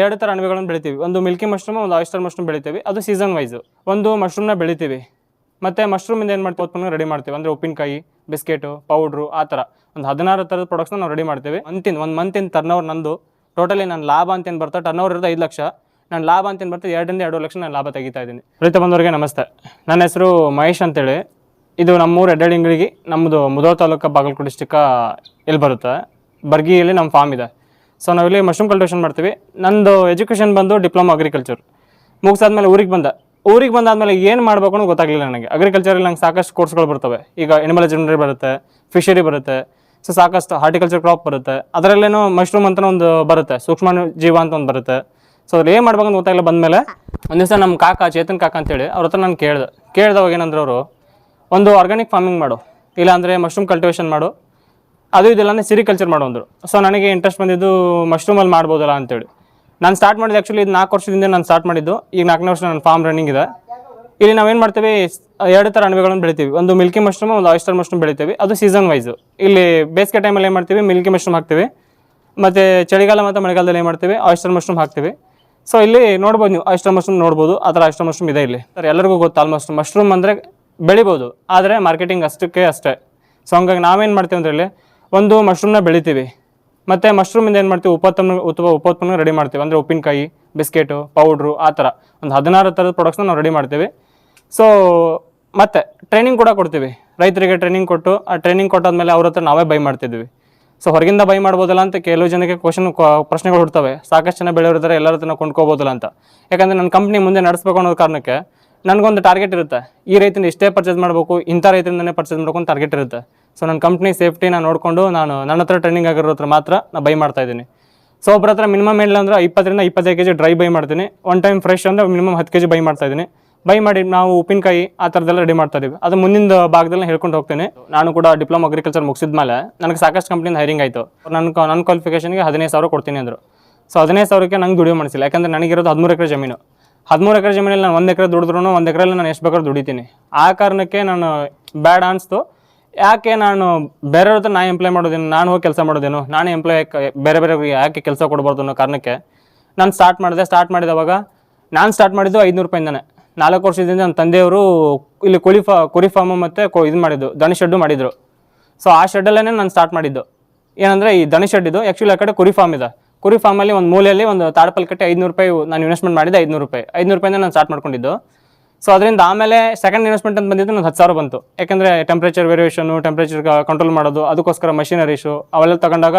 ಎರಡು ಥರ ಅಣಬೆಗಳನ್ನು ಬೆಳಿತೀವಿ. ಒಂದು ಮಿಲ್ಕಿ ಮಶ್ರೂಮ್ ಒಂದು ಆಯಿಸ್ಟರ್ ಮಶ್ರೂಮ್ ಬೆಳಿತೀವಿ. ಅದು ಸೀಸನ್ ವೈಸ್ ಒಂದು ಮಶ್ರೂಮ್ನ ಬೆಳಿತೀವಿ. ಮತ್ತು ಮಶ್ರೂಮಿಂದ ಏನು ಮಾಡ್ತೀವಿ? ಉತ್ಪನ್ನ ರೆಡಿ ಮಾಡ್ತೀವಿ. ಅಂದರೆ ಉಪ್ಪಿನಕಾಯಿ ಬಿಸ್ಕೆಟು ಪೌಡ್ರು ಆ ಥರ ಒಂದು ಹದಿನಾರು ಥರದ ಪ್ರಾಡಕ್ಟ್ಸ್ನ ನಾವು ರೆಡಿ ಮಾಡ್ತೀವಿ. ಮಂತಿನ ಒಂದು ಮಂತಿನ ಟರ್ನ್ ಓವರ್ ನಂದು. ಟೋಟಲಿ ನನ್ನ ಲಾಭ ಅಂತ ಏನು ಬರ್ತದೆ? ಟರ್ನ್ ಓವರ್ ಇರೋದು ಐದು ಲಕ್ಷ. ನನ್ನ ಲಾಭ ಅಂತ ಏನು ಎರಡರಿಂದ ಎರಡು ಲಕ್ಷ ನಾನು ಲಾಭ ತೆಗಿತಾ ಇದ್ದೀನಿ. ರೈತ ಬಂದವರಿಗೆ ನಮಸ್ತೆ. ನನ್ನ ಹೆಸರು ಮಹೇಶ್ ಅಂತೇಳಿ. ಇದು ನಮ್ಮೂರು ಎಡ್ಡಡಿಂಗಳಿಗೆ ನಮ್ಮದು ಮುದೋಳ ತಾಲೂಕು ಬಾಗಲಕೋಟೆ ಡಿಸ್ಟಿಕ್ಕ ಇಲ್ಲಿ ಬರುತ್ತೆ. ಬರ್ಗಿಯಲ್ಲಿ ನಮ್ಮ ಫಾರ್ಮ್ ಇದೆ. ಸೊ ನಾವಿಲ್ಲಿ ಮಶ್ರೂಮ್ ಕಲ್ಟಿವೇಷನ್ ಮಾಡ್ತೀವಿ. ನಂದು ಎಜುಕೇಷನ್ ಬಂದು ಡಿಪ್ಲೊಮಾ ಅಗ್ರಿಕಲ್ಚರ್ ಮುಗಿಸಾದ್ಮೇಲೆ ಊರಿಗೆ ಬಂದ. ಊರಿಗೆ ಬಂದಾದ್ಮೇಲೆ ಏನು ಮಾಡಬೇಕು ಅನ್ನೋದು ಗೊತ್ತಾಗಲಿಲ್ಲ ನನಗೆ. ಅಗ್ರಿಕಲ್ಚರಲ್ಲಿ ನಂಗೆ ಸಾಕಷ್ಟು ಕೋರ್ಸ್ಗಳು ಬರ್ತವೆ. ಈಗ ಎನಿಮಲ್ ಹಸ್ಬೆಂಡ್ರಿ ಬರುತ್ತೆ ಫಿಶರಿ ಬರುತ್ತೆ ಸೊ ಸಾಕಷ್ಟು ಹಾರ್ಟಿಕಲ್ಚರ್ ಕ್ರಾಪ್ ಬರುತ್ತೆ. ಅದರಲ್ಲೇನೋ ಮಶ್ರೂಮ್ ಅಂತ ಒಂದು ಬರುತ್ತೆ ಸೂಕ್ಷ್ಮ ಜೀವ ಅಂತ ಒಂದು ಬರುತ್ತೆ. ಸೊ ಅದ್ರಲ್ಲಿ ಏನು ಮಾಡ್ಬೇಕಂತ ಗೊತ್ತಾಗಿಲ್ಲ ಬಂದಮೇಲೆ, ಒಂದು ದಿವಸ ನಮ್ಮ ಕಾಕ, ಚೇತನ್ ಕಾಕ ಅಂತೇಳಿ ಅವ್ರ ಹತ್ರ ನಾನು ಕೇಳ್ದೆ. ಕೇಳ್ದವಾಗ ಏನಂದ್ರೆ ಅವರು, ಒಂದು ಆರ್ಗ್ಯಾನಿಕ್ ಫಾರ್ಮಿಂಗ್ ಮಾಡು. ಇಲ್ಲಾಂದರೆ ಮಶ್ರೂಮ್ ಕಲ್ಟಿವೇಷನ್ ಮಾಡು. ಅದು ಇದಿಲ್ಲ ಅಂದರೆ ಸಿರಿಕಲ್ಚರ್ ಮಾಡೋಂದ್ರು ಸೊ ನನಗೆ ಇಂಟ್ರೆಸ್ಟ್ ಬಂದಿದ್ದು ಮಶ್ರೂಮಲ್ಲಿ ಮಾಡ್ಬೋದಲ್ಲ ಅಂತೇಳಿ. ನಾನು ಸ್ಟಾರ್ಟ್ ಮಾಡಿದ್ದು ಆ್ಯಕ್ಚುಲಿ ಇದು ನಾಲ್ಕು ವರ್ಷದಿಂದ ನಾನು ಸ್ಟಾರ್ಟ್ ಮಾಡಿದ್ದು. ಈಗ ನಾಲ್ಕನೇ ವರ್ಷ ನನ್ನ ಫಾರ್ಮ್ ರನ್ನಿಂಗ್ ಇದೆ. ಇಲ್ಲಿ ನಾವೇನು ಮಾಡ್ತೀವಿ, ಎರಡು ಥರ ಅಣಬೆಗಳನ್ನು ಬೆಳಿತೀವಿ. ಒಂದು ಮಿಲ್ಕಿ ಮಶ್ರೂಮ್ ಒಂದು ಆಯಿಸ್ಟರ್ ಮಶ್ರೂಮ್ ಬೆಳಿತೀವಿ. ಅದು ಸೀಸನ್ ವೈಸು ಇಲ್ಲಿ ಬೇಸಿಗೆ ಟೈಮಲ್ಲಿ ಏನು ಮಾಡ್ತೀವಿ ಮಿಲ್ಕಿ ಮಶ್ರೂಮ್ ಹಾಕ್ತೀವಿ. ಮತ್ತು ಚಳಿಗಾಲ ಮತ್ತು ಮಳೆಗಾಲದಲ್ಲಿ ಏನು ಮಾಡ್ತೀವಿ ಆಯಿಸ್ಟರ್ ಮಶ್ರೂಮ್ ಹಾಕ್ತೀವಿ. ಸೊ ಇಲ್ಲಿ ನೋಡ್ಬೋದು ನೀವು ಆಯಿಸ್ಟರ್ ಮಶ್ರೂಮ್ ನೋಡ್ಬೋದು. ಆ ಥರ ಆಯಿಸ್ಟರ್ ಮಶ್ರೂಮ್ ಇದೆ ಇಲ್ಲಿ. ಸರ್, ಎಲ್ಲರಿಗೂ ಗೊತ್ತು ಆಲ್ಮೋಸ್ಟ್ ಮಶ್ರೂಮ್ ಅಂದರೆ ಬೆಳಿಬೋದು. ಆದರೆ ಮಾರ್ಕೆಟಿಂಗ್ ಅಷ್ಟಕ್ಕೆ ಅಷ್ಟೇ. ಸೊ ಹಂಗಾಗಿ ನಾವೇನು ಮಾಡ್ತೀವಿ ಅಂದರೆ ಇಲ್ಲಿ ಒಂದು ಮಶ್ರೂಮ್ನ ಬೆಳಿತೀವಿ. ಮತ್ತು ಮಶ್ರೂಮಿಂದ ಏನು ಮಾಡ್ತೀವಿ? ಉಪೋತ್ಪನ್ನ, ಉತ್ಪ, ಉಪೋತ್ಪನ್ನ ರೆಡಿ ಮಾಡ್ತೀವಿ. ಅಂದರೆ ಉಪ್ಪಿನಕಾಯಿ, ಬಿಸ್ಕೆಟು ಪೌಡ್ರು ಆ ಥರ. ಒಂದು ಹದಿನಾರು ಥರದ ಪ್ರಾಡಕ್ಟ್ಸ್ನ ನಾವು ರೆಡಿ ಮಾಡ್ತೀವಿ. ಸೊ ಮತ್ತು ಟ್ರೈನಿಂಗ್ ಕೂಡ ಕೊಡ್ತೀವಿ. ರೈತರಿಗೆ ಟ್ರೈನಿಂಗ್ ಕೊಟ್ಟು, ಆ ಟ್ರೈನಿಂಗ್ ಕೊಟ್ಟಾದ್ಮೇಲೆ ಅವ್ರ ಹತ್ರ ನಾವೇ ಬೈ ಮಾಡ್ತಿದ್ವಿ. ಸೊ ಹೊರಗಿಂದ ಬೈ ಮಾಡ್ಬೋದಲ್ಲ ಅಂತ ಕೆಲವು ಜನಕ್ಕೆ ಕ್ವಶನ್ ಪ್ರಶ್ನೆಗಳು ಹುಡ್ತವೆ. ಸಾಕಷ್ಟು ಜನ ಬೆಳೆಯೋರಿದ್ದಾರೆ ಎಲ್ಲರ ಹತ್ರ ಕೊಂಡ್ಕೋಬೋದಲ್ಲ ಅಂತ. ಯಾಕಂದರೆ ನನ್ನ ಕಂಪ್ನಿ ಮುಂದೆ ನಡೆಸ್ಬೇಕು ಅನ್ನೋ ಕಾರಣಕ್ಕೆ ನನಗೊಂದು ಟಾರ್ಗೆಟ್ ಇರುತ್ತೆ. ಈ ರೈತನ ಇಷ್ಟೇ ಪರ್ಚೇಸ್ ಮಾಡಬೇಕು, ಇಂಥ ರೈತರಿಂದನೇ ಪರ್ಚೇಸ್ ಮಾಡಬೇಕು ಅಂತ ಟಾರ್ಗೆಟ್ ಇರುತ್ತೆ. ಸೊ ನನ್ನ ಕಂಪ್ನಿ ಸೇಫ್ಟಿನ ನೋಡಿಕೊಂಡು ನಾನು ನನ್ನ ಹತ್ರ ಟ್ರೈನಿಂಗ್ ಆಗಿರೋ ಹತ್ರ ಮಾತ್ರ ನಾನು ಬೈ ಮಾಡ್ತಾ ಇದ್ದೀನಿ. ಸೊ ಒಬ್ಬರ ಹತ್ರ ಮಿನಿಮಮ್ ಏನಿಲ್ಲ ಅಂದ್ರೆ ಇಪ್ಪತ್ತರಿಂದ ಇಪ್ಪತ್ತೈದು ಕೆ ಜಿ ಡ್ರೈ ಬೈ ಮಾಡ್ತೀನಿ. ಒನ್ ಟೈಮ್ ಫ್ರೆಶ್ ಅಂದರೆ ಮಿನಿಮಮ್ ಹತ್ತು ಕೆ ಜಿ ಬೈ ಮಾಡ್ತಾ ಇದ್ದೀನಿ. ಬೈ ಮಾಡಿ ನಾವು ಉಪ್ಪಿನಕಾಯಿ ಆ ಥರದ್ದೆಲ್ಲ ರೆಡಿ ಮಾಡ್ತಾ ಇದ್ದೀವಿ ಅದು ಮುಂದಿನ ಭಾಗದಲ್ಲಿ ಹೇಳ್ಕೊಂಡು ಹೋಗ್ತೇನೆ. ನಾನು ಕೂಡ ಡಿಪ್ಲೊಮ ಅಗ್ರಿಕಲ್ಚರ್ ಮುಗಿಸಿದ ಮೇಲೆ ನನಗೆ ಸಾಕಷ್ಟು ಕಂಪ್ನಿಯಿಂದ ಹೈರಿಂಗ್ ಆಯಿತು. ನನ್ನ ನನ್ನ ಕ್ವಾಲಿಫಿಕೇಷನ್ಗೆ ಹದಿನೈದು ಸಾವಿರ ಕೊಡ್ತೀನಿ ಅಂದರು. ಸೊ ಹದಿನೈದು ಸಾವಿರಕ್ಕೆ ನಂಗೆ ದುಡಿಯೋ ಮಾಡಿಸಿಲ್ಲ ಯಾಕಂದರೆ ನನಗಿರೋದು ಹದಿಮೂರು ಎಕರೆ ಜಮೀನು. ಹದಿಮೂರು ಎಕರೆ ಜಮೀನಲ್ಲಿ ನಾನು ಒಂದು ಎಕರೆ ದುಡಿದ್ರು ಒಂದು ಎಕರೆಲ್ಲಿ ನಾನು ಎಷ್ಟು ಬೇಕಾದ್ರೂ ದುಡಿತೀನಿ. ಆ ಕಾರಣಕ್ಕೆ ನಾನು ಬ್ಯಾಡ್ ಅನಿಸ್ತು. ಯಾಕೆ ನಾನು ಬೇರೆಯವ್ರ ಹತ್ರ ನಾ ಎಂಪ್ಲಾಯ್ ಮಾಡೋದೇನು, ನಾನು ಹೋಗಿ ಕೆಲಸ ಮಾಡೋದೇನು, ನಾನು ಎಂಪ್ಲಾಯ್ ಬೇರೆ ಬೇರೆ ಯಾಕೆ ಕೆಲಸ ಕೊಡಬಾರ್ದು ಅನ್ನೋ ಕಾರಣಕ್ಕೆ ನಾನು ಸ್ಟಾರ್ಟ್ ಮಾಡಿದೆ. ಸ್ಟಾರ್ಟ್ ಮಾಡಿದವಾಗ ನಾನು ಸ್ಟಾರ್ಟ್ ಮಾಡಿದ್ದು ಐದುನೂರು ರೂಪಾಯಿಂದನೇ ನಾಲ್ಕು ವರ್ಷದಿಂದ ನನ್ನ ತಂದೆಯವರು ಇಲ್ಲಿ ಕುರಿ ಫಾ, ಕುರಿ ಫಾರ್ಮು ಮತ್ತು ಕೊ, ಇದು ಮಾಡಿದ್ದು ದಣಿ ಶೆಡ್ಡು ಮಾಡಿದರು. ಸೊ ಆ ಶೆಡ್ಡಲ್ಲೇ ನಾನು ಸ್ಟಾರ್ಟ್ ಮಾಡಿದ್ದು. ಏನಂದರೆ ಈ ದಣಿ ಶೆಡ್ ಇದು ಆ್ಯಕ್ಚುಲಿ ಆ ಕಡೆ ಕುರಿ ಫಾರ್ಮ್ ಇದೆ. ಕುರಿ ಫಾರ್ಮಲ್ಲಿ ಒಂದು ಮೂಲೆಯಲ್ಲಿ ಒಂದು ತಾಡಪಲ್ ಕಟ್ಟಿ ಐದುನೂರು ರೂಪಾಯಿ ನಾನು ಇನ್ವೆಸ್ಟ್ಮೆಂಟ್ ಮಾಡಿದ್ದೆ, ಐದುನೂರು ರೂಪಾಯಿ. ಐದುನೂರು ರೂಪಾಯಿಂದ ನಾನು ಸ್ಟಾರ್ಟ್ ಮಾಡ್ಕೊಂಡಿದ್ದು. ಸೊ ಅದರಿಂದ ಆಮೇಲೆ ಸೆಕೆಂಡ್ ಇನ್ವೆಸ್ಟ್ಮೆಂಟ್ ಅಂತ ಬಂದಿದ್ದು ನಾನು ಹತ್ತು ಸಾವಿರ ಬಂತು. ಯಾಕಂದರೆ ಟೆಂಪ್ರೇಚರ್ ವೇರಿಯೇಷನು ಟೆಂಪ್ರೇಚರ್ ಕಂಟ್ರೋಲ್ ಮಾಡೋದು, ಅದಕ್ಕೋಸ್ಕರ ಮಷಿನರೀಸು ಅವೆಲ್ಲ ತಗೊಂಡಾಗ